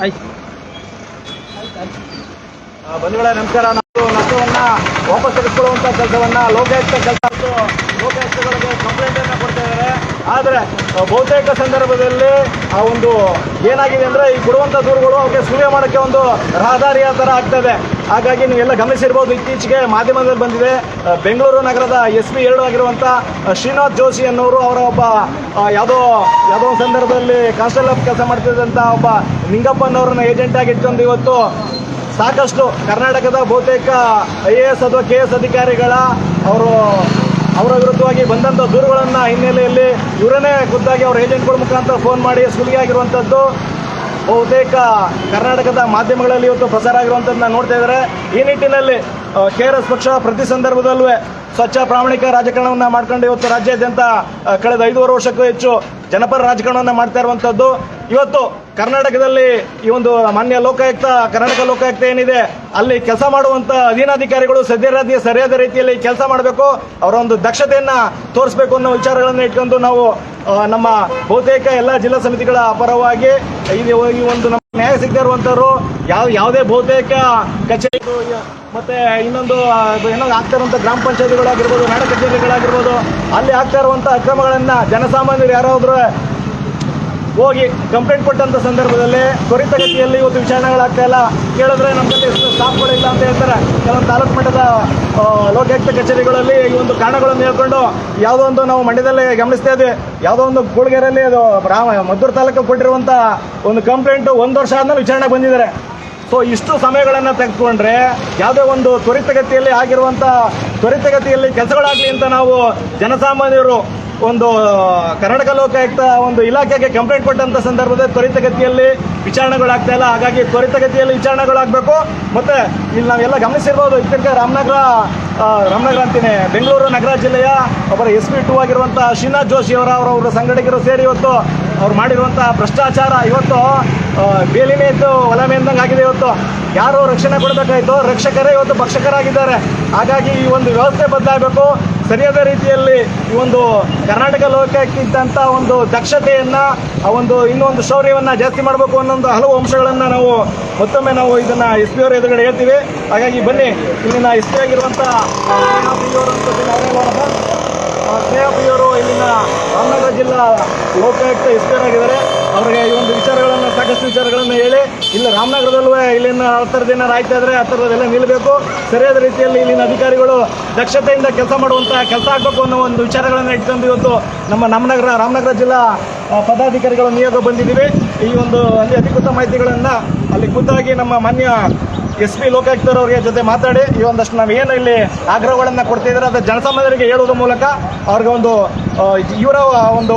ಆಯ್ತು. ನಮಸ್ಕಾರ. ನಾವು ನಷ್ಟವನ್ನ ವಾಪಸ್ ತೆಗೆದುಕೊಳ್ಳುವಂತ ಕೆಲಸವನ್ನ ಲೋಕಾಯುಕ್ತ ಕೆಲಸ ಲೋಕಾಯುಕ್ತಗಳಿಗೆ ಕಂಪ್ಲೇಂಟ್ ಅನ್ನ ಆದರೆ ಬಹುತೇಕ ಸಂದರ್ಭದಲ್ಲಿ ಆ ಒಂದು ಏನಾಗಿದೆ ಅಂದರೆ ಈ ಕೊಡುವಂಥ ದೂರುಗಳು ಅವಕ್ಕೆ ಸುಳಿವೆ ಮಾಡೋಕ್ಕೆ ಒಂದು ರಹದಾರಿಯ ಥರ ಆಗ್ತದೆ. ಹಾಗಾಗಿ ನೀವೆಲ್ಲ ಗಮನಿಸಿರ್ಬೋದು, ಇತ್ತೀಚೆಗೆ ಮಾಧ್ಯಮದಲ್ಲಿ ಬಂದಿದೆ. ಬೆಂಗಳೂರು ನಗರದ ಎಸ್ ಪಿ ಎರಡು ಆಗಿರುವಂಥ ಶ್ರೀನಾಥ್ ಜೋಶಿ ಅನ್ನೋರು ಅವರ ಒಬ್ಬ ಯಾವುದೋ ಯಾವುದೋ ಸಂದರ್ಭದಲ್ಲಿ ಕಾನ್ಸ್ಟೇಬಲ್ ಆಫ್ ಕೆಲಸ ಮಾಡ್ತಿದ್ದಂಥ ಒಬ್ಬ ನಿಂಗಪ್ಪನವರನ್ನ ಏಜೆಂಟ್ ಆಗಿ ಇಟ್ಕೊಂಡು ಇವತ್ತು ಸಾಕಷ್ಟು ಕರ್ನಾಟಕದ ಬಹುತೇಕ ಐ ಎ ಎಸ್ ಅಥವಾ ಕೆ ಎಸ್ ಅಧಿಕಾರಿಗಳ ಅವರು ಅವರ ವಿರುದ್ಧವಾಗಿ ಬಂದಂಥ ದೂರುಗಳನ್ನು ಹಿನ್ನೆಲೆಯಲ್ಲಿ ಇವರನ್ನೇ ಖುದ್ದಾಗಿ ಅವರ ಏಜೆಂಟ್ಗಳ ಮುಖಾಂತರ ಫೋನ್ ಮಾಡಿ ಸುಲಿಗೆಯಾಗಿರುವಂಥದ್ದು ಬಹುತೇಕ ಕರ್ನಾಟಕದ ಮಾಧ್ಯಮಗಳಲ್ಲಿ ಇವತ್ತು ಪ್ರಸಾರ ಆಗಿರುವಂಥದ್ದನ್ನ ನೋಡ್ತಾ ಇದ್ದಾರೆ. ಈ ನಿಟ್ಟಿನಲ್ಲಿ ಕೆ ಆರ್ ಎಸ್ ಪಕ್ಷ ಪ್ರತಿ ಸಂದರ್ಭದಲ್ಲೂ ಸ್ವಚ್ಛ ಪ್ರಾಮಾಣಿಕ ರಾಜಕಾರಣವನ್ನ ಮಾಡ್ಕೊಂಡು ಇವತ್ತು ರಾಜ್ಯಾದ್ಯಂತ ಕಳೆದ ಐದೂವರೆ ವರ್ಷಕ್ಕೂ ಹೆಚ್ಚು ಜನಪರ ರಾಜಕಾರಣವನ್ನ ಮಾಡ್ತಾ ಇರುವಂಥದ್ದು ಇವತ್ತು ಕರ್ನಾಟಕದಲ್ಲಿ ಈ ಒಂದು ಮಾನ್ಯ ಲೋಕಾಯುಕ್ತ, ಕರ್ನಾಟಕ ಲೋಕಾಯುಕ್ತ ಏನಿದೆ, ಅಲ್ಲಿ ಕೆಲಸ ಮಾಡುವಂತ ಅಧೀನಾಧಿಕಾರಿಗಳು ಸದ್ಯರಾದಿ ಸರಿಯಾದ ರೀತಿಯಲ್ಲಿ ಕೆಲಸ ಮಾಡಬೇಕು. ಅವರ ಒಂದು ದಕ್ಷತೆಯನ್ನ ತೋರಿಸಬೇಕು ಅನ್ನೋ ವಿಚಾರಗಳನ್ನು ಇಟ್ಕೊಂಡು ನಾವು ನಮ್ಮ ಬಹುತೇಕ ಎಲ್ಲ ಜಿಲ್ಲಾ ಸಮಿತಿಗಳ ಪರವಾಗಿ ಈ ಒಂದು ನ್ಯಾಯ ಸಿಗದೇ ಇರುವಂತವ್ರು ಯಾವ, ಯಾವುದೇ ಬಹುತೇಕ ಕಚೇರಿ ಮತ್ತೆ ಇನ್ನೊಂದು ಏನೋ ಆಗ್ತಾ ಇರುವಂತ ಗ್ರಾಮ ಪಂಚಾಯತಿಗಳಾಗಿರ್ಬೋದು ನಾಡ ಕಚೇರಿಗಳಾಗಿರ್ಬೋದು ಅಲ್ಲಿ ಆಗ್ತಾ ಇರುವಂತ ಅಕ್ರಮಗಳನ್ನ ಜನಸಾಮಾನ್ಯರು ಯಾರಾದ್ರೂ ಹೋಗಿ ಕಂಪ್ಲೇಂಟ್ ಕೊಟ್ಟಂತ ಸಂದರ್ಭದಲ್ಲಿ ತ್ವರಿತಗತಿಯಲ್ಲಿ ಇವತ್ತು ವಿಚಾರಣೆಗಳಾಗ್ತಾ ಇಲ್ಲ. ಕೇಳಿದ್ರೆ ನಮ್ಮಲ್ಲಿ ಎಷ್ಟು ಸ್ಟಾಫ್ಗಳಿಲ್ಲ ಅಂತ ಹೇಳ್ತಾರೆ. ಕೆಲವೊಂದು ತಾಲೂಕು ಮಟ್ಟದ ಲೋಕಾಯುಕ್ತ ಕಚೇರಿಗಳಲ್ಲಿ ಈ ಒಂದು ಕಾರಣಗಳನ್ನು ಹೇಳ್ಕೊಂಡು ಯಾವುದೋ ಒಂದು ನಾವು ಮಂಡ್ಯದಲ್ಲೇ ಗಮನಿಸ್ತಾ ಇದ್ವಿ. ಯಾವುದೋ ಒಂದು ಕೂಳ್ಗೆರೆಯಲ್ಲಿ ಅದು ರಾಮ, ಮದ್ದೂರು ತಾಲೂಕು ಕೊಟ್ಟಿರುವಂಥ ಒಂದು ಕಂಪ್ಲೇಂಟ್ ಒಂದು ವರ್ಷ ಆದ್ಮೇಲೆ ವಿಚಾರಣೆ ಬಂದಿದ್ದಾರೆ. ಸೊ ಇಷ್ಟು ಸಮಯಗಳನ್ನು ತೆಗೆದುಕೊಂಡ್ರೆ ಯಾವುದೇ ಒಂದು ತ್ವರಿತಗತಿಯಲ್ಲಿ ಆಗಿರುವಂಥ ತ್ವರಿತಗತಿಯಲ್ಲಿ ಕೆಲಸಗಳಾಗಲಿ ಅಂತ ನಾವು ಜನಸಾಮಾನ್ಯರು ಒಂದು ಕರ್ನಾಟಕ ಲೋಕಾಯುಕ್ತ ಒಂದು ಇಲಾಖೆಗೆ ಕಂಪ್ಲೇಂಟ್ ಕೊಟ್ಟಂತ ಸಂದರ್ಭದಲ್ಲಿ ತ್ವರಿತಗತಿಯಲ್ಲಿ ವಿಚಾರಣೆಗಳಾಗ್ತಾ ಇಲ್ಲ. ಹಾಗಾಗಿ ತ್ವರಿತಗತಿಯಲ್ಲಿ ವಿಚಾರಣೆಗಳಾಗಬೇಕು. ಮತ್ತೆ ಇಲ್ಲಿ ನಾವೆಲ್ಲ ಗಮನಿಸಿರ್ಬೋದು, ಇತ್ತೀಚೆಗೆ ರಾಮನಗರ ರಾಮನಗರ ಅಂತೀನಿ, ಬೆಂಗಳೂರು ನಗರ ಜಿಲ್ಲೆಯ ಒಬ್ಬರ ಎಸ್ ಪಿ ಟು ಆಗಿರುವಂಥ ಶ್ರೀನಾಥ್ ಜೋಶಿ ಅವರ ಅವರ ಸಂಘಟಕರು ಸೇರಿ ಇವತ್ತು ಅವ್ರು ಮಾಡಿರುವಂಥ ಭ್ರಷ್ಟಾಚಾರ ಇವತ್ತು ಆ, ಬೇಲಿನೇ ಇದ್ದು ಒಲ ಮೇಲ್ದಂಗೆ ಆಗಿದೆ ಇವತ್ತು. ಯಾರು ರಕ್ಷಣೆ ಕೊಡಬೇಕಾಯ್ತು ರಕ್ಷಕರೇ ಇವತ್ತು ಭಕ್ಷಕರಾಗಿದ್ದಾರೆ. ಹಾಗಾಗಿ ಈ ಒಂದು ವ್ಯವಸ್ಥೆ ಬದಲಾಗಬೇಕು. ಸರಿಯಾದ ರೀತಿಯಲ್ಲಿ ಈ ಒಂದು ಕರ್ನಾಟಕ ಲೋಕಕ್ಕಿದ್ದಂಥ ಒಂದು ದಕ್ಷತೆಯನ್ನು ಆ ಒಂದು ಇನ್ನೊಂದು ಶೌರ್ಯವನ್ನು ಜಾಸ್ತಿ ಮಾಡಬೇಕು ಅನ್ನೋ ಒಂದು ಹಲವು ಅಂಶಗಳನ್ನು ನಾವು ಮತ್ತೊಮ್ಮೆ ನಾವು ಇದನ್ನು ಎಸ್ ಪಿ ಅವರ ಎದುರುಗಡೆ ಹೇಳ್ತೀವಿ. ಹಾಗಾಗಿ ಬನ್ನಿ ಇಲ್ಲಿನ ಎಸ್ ಪಿ ಆಗಿರುವಂಥ ಸ್ನೇಹಪ್ರಿಯವರು ಇಲ್ಲಿನ ರಾಮನಗರ ಜಿಲ್ಲಾ ಲೋಕಾಯುಕ್ತ ಆಗಿದ್ದಾರೆ. ಅವರಿಗೆ ಈ ಒಂದು ವಿಚಾರಗಳನ್ನು, ಸಾಕಷ್ಟು ವಿಚಾರಗಳನ್ನು ಹೇಳಿ, ಇಲ್ಲಿ ರಾಮನಗರದಲ್ಲೂ ಇಲ್ಲಿನ ಥರದ್ದು ಏನಾರು ಆಯ್ತಾ ಇದ್ರೆ ಥರದ್ದೆಲ್ಲ ನಿಲ್ಲಬೇಕು ಸರಿಯಾದ ರೀತಿಯಲ್ಲಿ ಇಲ್ಲಿನ ಅಧಿಕಾರಿಗಳು ದಕ್ಷತೆಯಿಂದ ಕೆಲಸ ಮಾಡುವಂಥ ಕೆಲಸ ಆಗಬೇಕು ಅನ್ನೋ ಒಂದು ವಿಚಾರಗಳನ್ನು ಇಟ್ಕೊಂಡು ಇವತ್ತು ನಮ್ಮ ರಾಮನಗರ ರಾಮನಗರ ಜಿಲ್ಲಾ ಪದಾಧಿಕಾರಿಗಳು ನಿಯೋಗ ಬಂದಿದ್ದೀವಿ. ಈ ಒಂದು ಅಲ್ಲಿ ಅಧಿಕೃತ ಮಾಹಿತಿಗಳನ್ನು ಅಲ್ಲಿ ಖುದ್ದಾಗಿ ನಮ್ಮ ಮಾನ್ಯ ಎಸ್ ಪಿ ಲೋಕಾಯುಕ್ತರವರಿಗೆ ಜೊತೆ ಮಾತಾಡಿ ಈ ಒಂದಷ್ಟು ನಾವು ಏನು ಇಲ್ಲಿ ಆಗ್ರಹಗಳನ್ನು ಕೊಡ್ತಿದ್ದಾರೆ ಅದು ಜನಸಾಮಾನ್ಯರಿಗೆ ಹೇಳೋದ್ರ ಮೂಲಕ ಅವ್ರಿಗೆ ಒಂದು ಇವರ ಒಂದು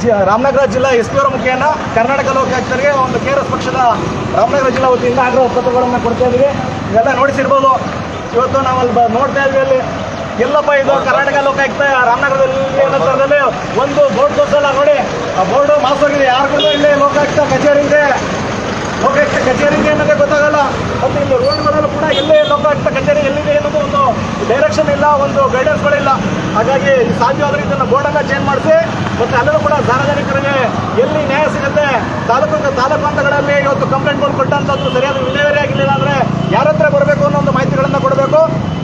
ಜಿ, ರಾಮನಗರ ಜಿಲ್ಲಾ ಎಸ್ ಪಿ ಅವರ ಮುಖೇನ ಕರ್ನಾಟಕ ಲೋಕಾಯುಕ್ತರಿಗೆ ಒಂದು ಕೆ ಪಕ್ಷದ ರಾಮನಗರ ಜಿಲ್ಲಾ ವತಿಯಿಂದ ಆಗ್ರಹ ಪತ್ರಗಳನ್ನು ಕೊಡ್ತಾ ಇದ್ದೀವಿ ಇವೆಲ್ಲ ನೋಡಿಸಿರ್ಬೋದು. ಇವತ್ತು ನಾವು ಅಲ್ಲಿ ನೋಡ್ತಾ ಇದ್ವಿ ಅಲ್ಲಿ. ಎಲ್ಲಪ್ಪ, ಇದು ಕರ್ನಾಟಕ ಲೋಕಾಯುಕ್ತ ರಾಮನಗರದಲ್ಲಿ ಒಂದು ಬೋರ್ಡ್ ತೋರಿಸಲ್ಲ ನೋಡಿ. ಆ ಬೋರ್ಡು ಮಾಸೋಗಿದೆ ಕೂಡ ಇಲ್ಲಿ ಲೋಕಾಯುಕ್ತ ಕಚೇರಿ ಇದೆ? ಲೋಕಾಯುಕ್ತ ಕಚೇರಿ ಇದೆ ಅನ್ನೋದೇ ಗೊತ್ತಾಗಲ್ಲ. ಮತ್ತು ಇಲ್ಲಿ ರೋಡ್ಗಳಲ್ಲೂ ಕೂಡ ಎಲ್ಲೇ ಲೋಕಾಯುಕ್ತ ಕಚೇರಿ ಎಲ್ಲಿದೆ ಅನ್ನೋದು ಒಂದು ಡೈರೆಕ್ಷನ್ ಇಲ್ಲ, ಒಂದು ಗೈಡೆನ್ಸ್ ಕೂಡ ಇಲ್ಲ ಹಾಗಾಗಿ ಸಾಧ್ಯವಾದ್ರೆ ಇದನ್ನು ಬೋರ್ಡನ್ನು ಚೇಂಜ್ ಮಾಡಿಸಿ, ಮತ್ತು ಅಲ್ಲೂ ಕೂಡ ಸಾರ್ವಜನಿಕರಿಗೆ ಎಲ್ಲಿ ನ್ಯಾಯ ಸಿಗುತ್ತೆ, ತಾಲೂಕು ತಾಲೂಕು ಹಂತಗಳಲ್ಲಿ ಇವತ್ತು ಕಂಪ್ಲೇಂಟ್ಗಳು ಕೊಟ್ಟಂಥದ್ದು ಸರಿಯಾದ ವಿಲೇವಾರಿ ಆಗಿರಲಿಲ್ಲ ಅಂದರೆ ಯಾರ ಹತ್ರ ಬರಬೇಕು ಅನ್ನೋ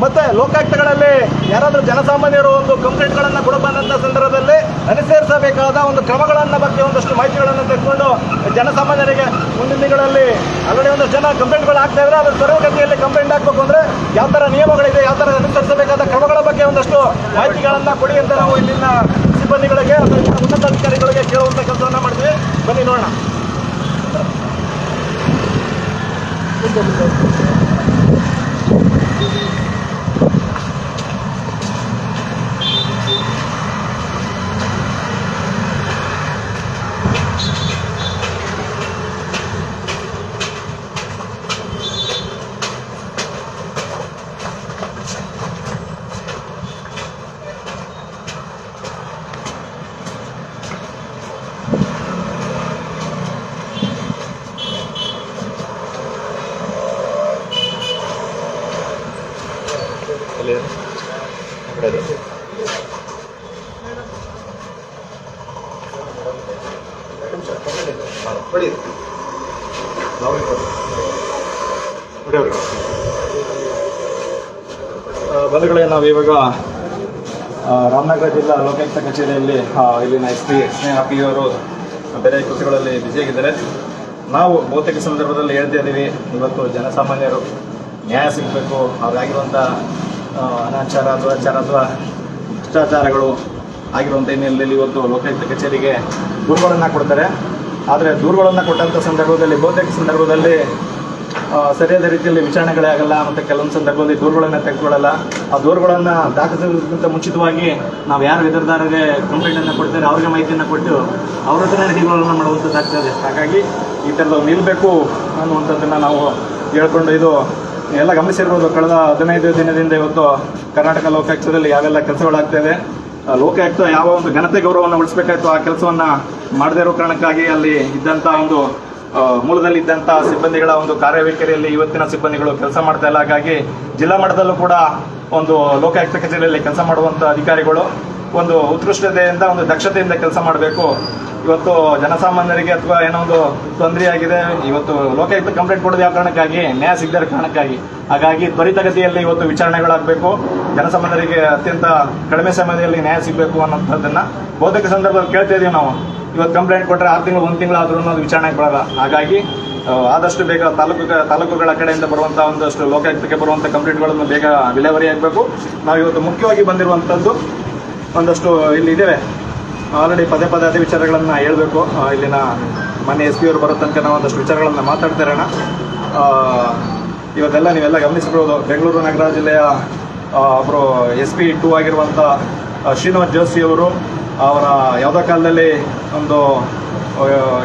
ಮತ್ತೆ ಲೋಕಾಯುಕ್ತಗಳಲ್ಲಿ ಯಾರಾದರೂ ಜನಸಾಮಾನ್ಯರು ಒಂದು ಕಂಪ್ಲೇಂಟ್ಗಳನ್ನು ಕೊಡ ಸಂದರ್ಭದಲ್ಲಿ ಅನುಸರಿಸಬೇಕಾದ ಒಂದು ಕ್ರಮಗಳನ್ನ ಬಗ್ಗೆ ಒಂದಷ್ಟು ಮಾಹಿತಿಗಳನ್ನು ತೆಗೆದುಕೊಂಡು ಜನಸಾಮಾನ್ಯರಿಗೆ ಮುಂದಿನ ದಿನಗಳಲ್ಲಿ ಆಲ್ರೆಡಿ ಒಂದು ಜನ ಕಂಪ್ಲೇಂಟ್ಗಳು ಆಗ್ತಾ ಇದ್ರೆ ಅದರ ತ್ವರಿತಗತಿಯಲ್ಲಿ ಕಂಪ್ಲೇಂಟ್ ಹಾಕ್ಬೇಕು ಅಂದ್ರೆ ಯಾವ ಥರ ನಿಯಮಗಳಿದೆ, ಯಾವ ಥರ ಅನುಸರಿಸಬೇಕಾದ ಕ್ರಮಗಳ ಬಗ್ಗೆ ಒಂದಷ್ಟು ಮಾಹಿತಿಗಳನ್ನು ಕೊಡಿ ಅಂತ ನಾವು ಇಲ್ಲಿನ ಸಿಬ್ಬಂದಿಗಳಿಗೆ ಅಥವಾ ಇಲ್ಲಿನ ಉನ್ನತ ಅಧಿಕಾರಿಗಳಿಗೆ ಕೇಳುವಂಥ ಕೆಲಸವನ್ನು ಮಾಡ್ತೀವಿ. ಬನ್ನಿ ನೋಡೋಣ. ನಾವು ಇವಾಗ ರಾಮನಗರ ಜಿಲ್ಲಾ ಲೋಕಾಯುಕ್ತ ಕಚೇರಿಯಲ್ಲಿ ಇಲ್ಲಿನ ಎಸ್ ಪಿ ಸ್ನೇಹ ಪಿ ಅವರು ಬೇರೆ ಕೃತಿಗಳಲ್ಲಿ ಬ್ಯುಸಿಯಾಗಿದ್ದಾರೆ ನಾವು ಬಹುತೇಕ ಸಂದರ್ಭದಲ್ಲಿ ಹೇಳ್ತಾ ಇದ್ದೀವಿ, ಇವತ್ತು ಜನಸಾಮಾನ್ಯರು ನ್ಯಾಯ ಸಿಗಬೇಕು ಅವರಾಗಿರುವಂಥ ಅನಾಚಾರ, ದುರಾಚಾರ ಅಥವಾ ಭ್ರಷ್ಟಾಚಾರಗಳು ಆಗಿರುವಂಥ ಹಿನ್ನೆಲೆಯಲ್ಲಿ ಇವತ್ತು ಲೋಕಾಯುಕ್ತ ಕಚೇರಿಗೆ ದೂರುಗಳನ್ನು ಕೊಡ್ತಾರೆ. ಆದರೆ ದೂರುಗಳನ್ನು ಕೊಟ್ಟಂಥ ಸಂದರ್ಭದಲ್ಲಿ, ಬಹುತೇಕ ಸಂದರ್ಭದಲ್ಲಿ ಸರಿಯಾದ ರೀತಿಯಲ್ಲಿ ವಿಚಾರಣೆಗಳೇ ಆಗಲ್ಲ ಮತ್ತು ಕೆಲವೊಂದು ಸಂದರ್ಭದಲ್ಲಿ ದೂರುಗಳನ್ನು ತೆಗೆದುಕೊಳ್ಳಲ್ಲ. ಆ ದೂರುಗಳನ್ನು ದಾಖಲಿಸೋದಕ್ಕಿಂತ ಮುಂಚಿತವಾಗಿ ನಾವು ಯಾರು ಎದುರುದಾರರಿಗೆ ಕಂಪ್ಲೇಂಟನ್ನು ಕೊಡ್ತಾರೆ ಅವ್ರಿಗೆ ಮಾಹಿತಿಯನ್ನು ಕೊಟ್ಟು ಅವ್ರ ಹತ್ರ ನಿಧಿಗಳನ್ನು ಮಾಡುವಂಥದ್ದಾಗ್ತದೆ ಹಾಗಾಗಿ ಈ ಥರದ ನಿಲ್ಲಬೇಕು ಅನ್ನುವಂಥದ್ದನ್ನು ನಾವು ಹೇಳ್ಕೊಂಡು ಇದು ಎಲ್ಲ ಗಮನಿಸಿರ್ಬೋದು. ಕಳೆದ ಹದಿನೈದು ದಿನದಿಂದ ಇವತ್ತು ಕರ್ನಾಟಕ ಲೋಕಾಯುಕ್ತದಲ್ಲಿ ಯಾವೆಲ್ಲ ಕೆಲಸಗಳಾಗ್ತದೆ ಆ, ಲೋಕಾಯುಕ್ತ ಯಾವ ಒಂದು ಘನತೆ ಗೌರವವನ್ನು ಉಳಿಸ್ಬೇಕಾಯ್ತು ಆ ಕೆಲಸವನ್ನು ಮಾಡದೇ ಇರೋ ಕಾರಣಕ್ಕಾಗಿ ಅಲ್ಲಿ ಇದ್ದಂಥ ಒಂದು ಆ, ಮೂಲದಲ್ಲಿ ಇದ್ದಂಥ ಸಿಬ್ಬಂದಿಗಳ ಒಂದು ಕಾರ್ಯವೈಖರಿಯಲ್ಲಿ ಇವತ್ತಿನ ಸಿಬ್ಬಂದಿಗಳು ಕೆಲಸ ಮಾಡ್ತಾ ಇಲ್ಲ. ಹಾಗಾಗಿ ಜಿಲ್ಲಾ ಮಟ್ಟದಲ್ಲೂ ಕೂಡ ಒಂದು ಲೋಕಾಯುಕ್ತ ಕಚೇರಿಯಲ್ಲಿ ಕೆಲಸ ಮಾಡುವಂಥ ಅಧಿಕಾರಿಗಳು ಒಂದು ಉತ್ಕೃಷ್ಟತೆಯಿಂದ ಒಂದು ದಕ್ಷತೆಯಿಂದ ಕೆಲಸ ಮಾಡಬೇಕು. ಇವತ್ತು ಜನಸಾಮಾನ್ಯರಿಗೆ ಅಥವಾ ಏನೋ ಒಂದು ತೊಂದರೆಯಾಗಿದೆ. ಇವತ್ತು ಲೋಕಾಯುಕ್ತ ಕಂಪ್ಲೇಂಟ್ ಕೊಡೋದು ಯಾವ ಕಾರಣಕ್ಕಾಗಿ? ನ್ಯಾಯ ಸಿಗದ ಕಾರಣಕ್ಕಾಗಿ. ಹಾಗಾಗಿ ತ್ವರಿತಗತಿಯಲ್ಲಿ ಇವತ್ತು ವಿಚಾರಣೆಗಳಾಗಬೇಕು. ಜನಸಾಮಾನ್ಯರಿಗೆ ಅತ್ಯಂತ ಕಡಿಮೆ ಸಮಯದಲ್ಲಿ ನ್ಯಾಯ ಸಿಗಬೇಕು ಅನ್ನೋಂಥದ್ದನ್ನ ಬಹುತೇಕ ಸಂದರ್ಭದಲ್ಲಿ ಕೇಳ್ತಾ ಇದೀವಿ ನಾವು. ಇವತ್ತು ಕಂಪ್ಲೇಂಟ್ ಕೊಟ್ಟರೆ ಆರು ತಿಂಗಳು, ಒಂದು ತಿಂಗಳು ಆದ್ರೂ ಅದು ವಿಚಾರಣೆಗೆ ಬರಲ್ಲ. ಹಾಗಾಗಿ ಆದಷ್ಟು ಬೇಗ ತಾಲೂಕು ತಾಲೂಕುಗಳ ಕಡೆಯಿಂದ ಬರುವಂಥ ಒಂದಷ್ಟು ಲೋಕಾಯುಕ್ತಕ್ಕೆ ಬರುವಂಥ ಕಂಪ್ಲೇಂಟ್ಗಳನ್ನು ಬೇಗ ವಿಲೇವರಿ ಆಗಬೇಕು. ನಾವು ಇವತ್ತು ಮುಖ್ಯವಾಗಿ ಬಂದಿರುವಂಥದ್ದು ಒಂದಷ್ಟು ಇಲ್ಲಿ ಇದ್ದೇವೆ. ಆಲ್ರೆಡಿ ಪದೇ ಪದೇ ಅದೇ ವಿಚಾರಗಳನ್ನು ಹೇಳಬೇಕು ಇಲ್ಲಿನ ಮನೆ ಎಸ್ ಪಿ ಅವರು ಬರೋ ತನಕ ನಾವು ಒಂದಷ್ಟು ವಿಚಾರಗಳನ್ನು ಮಾತಾಡ್ತಾ ಇರೋಣ. ಇವತ್ತೆಲ್ಲ ನೀವೆಲ್ಲ ಗಮನಿಸಿರ್ಬೋದು ಬೆಂಗಳೂರು ನಗರ ಜಿಲ್ಲೆಯ ಒಬ್ಬರು ಎಸ್ ಪಿ ಟೂ ಆಗಿರುವಂಥ ಶ್ರೀನಿವಾಸ್ ಜೋಶಿ ಅವರು ಅವರ ಯಾವುದೋ ಕಾಲದಲ್ಲಿ ಒಂದು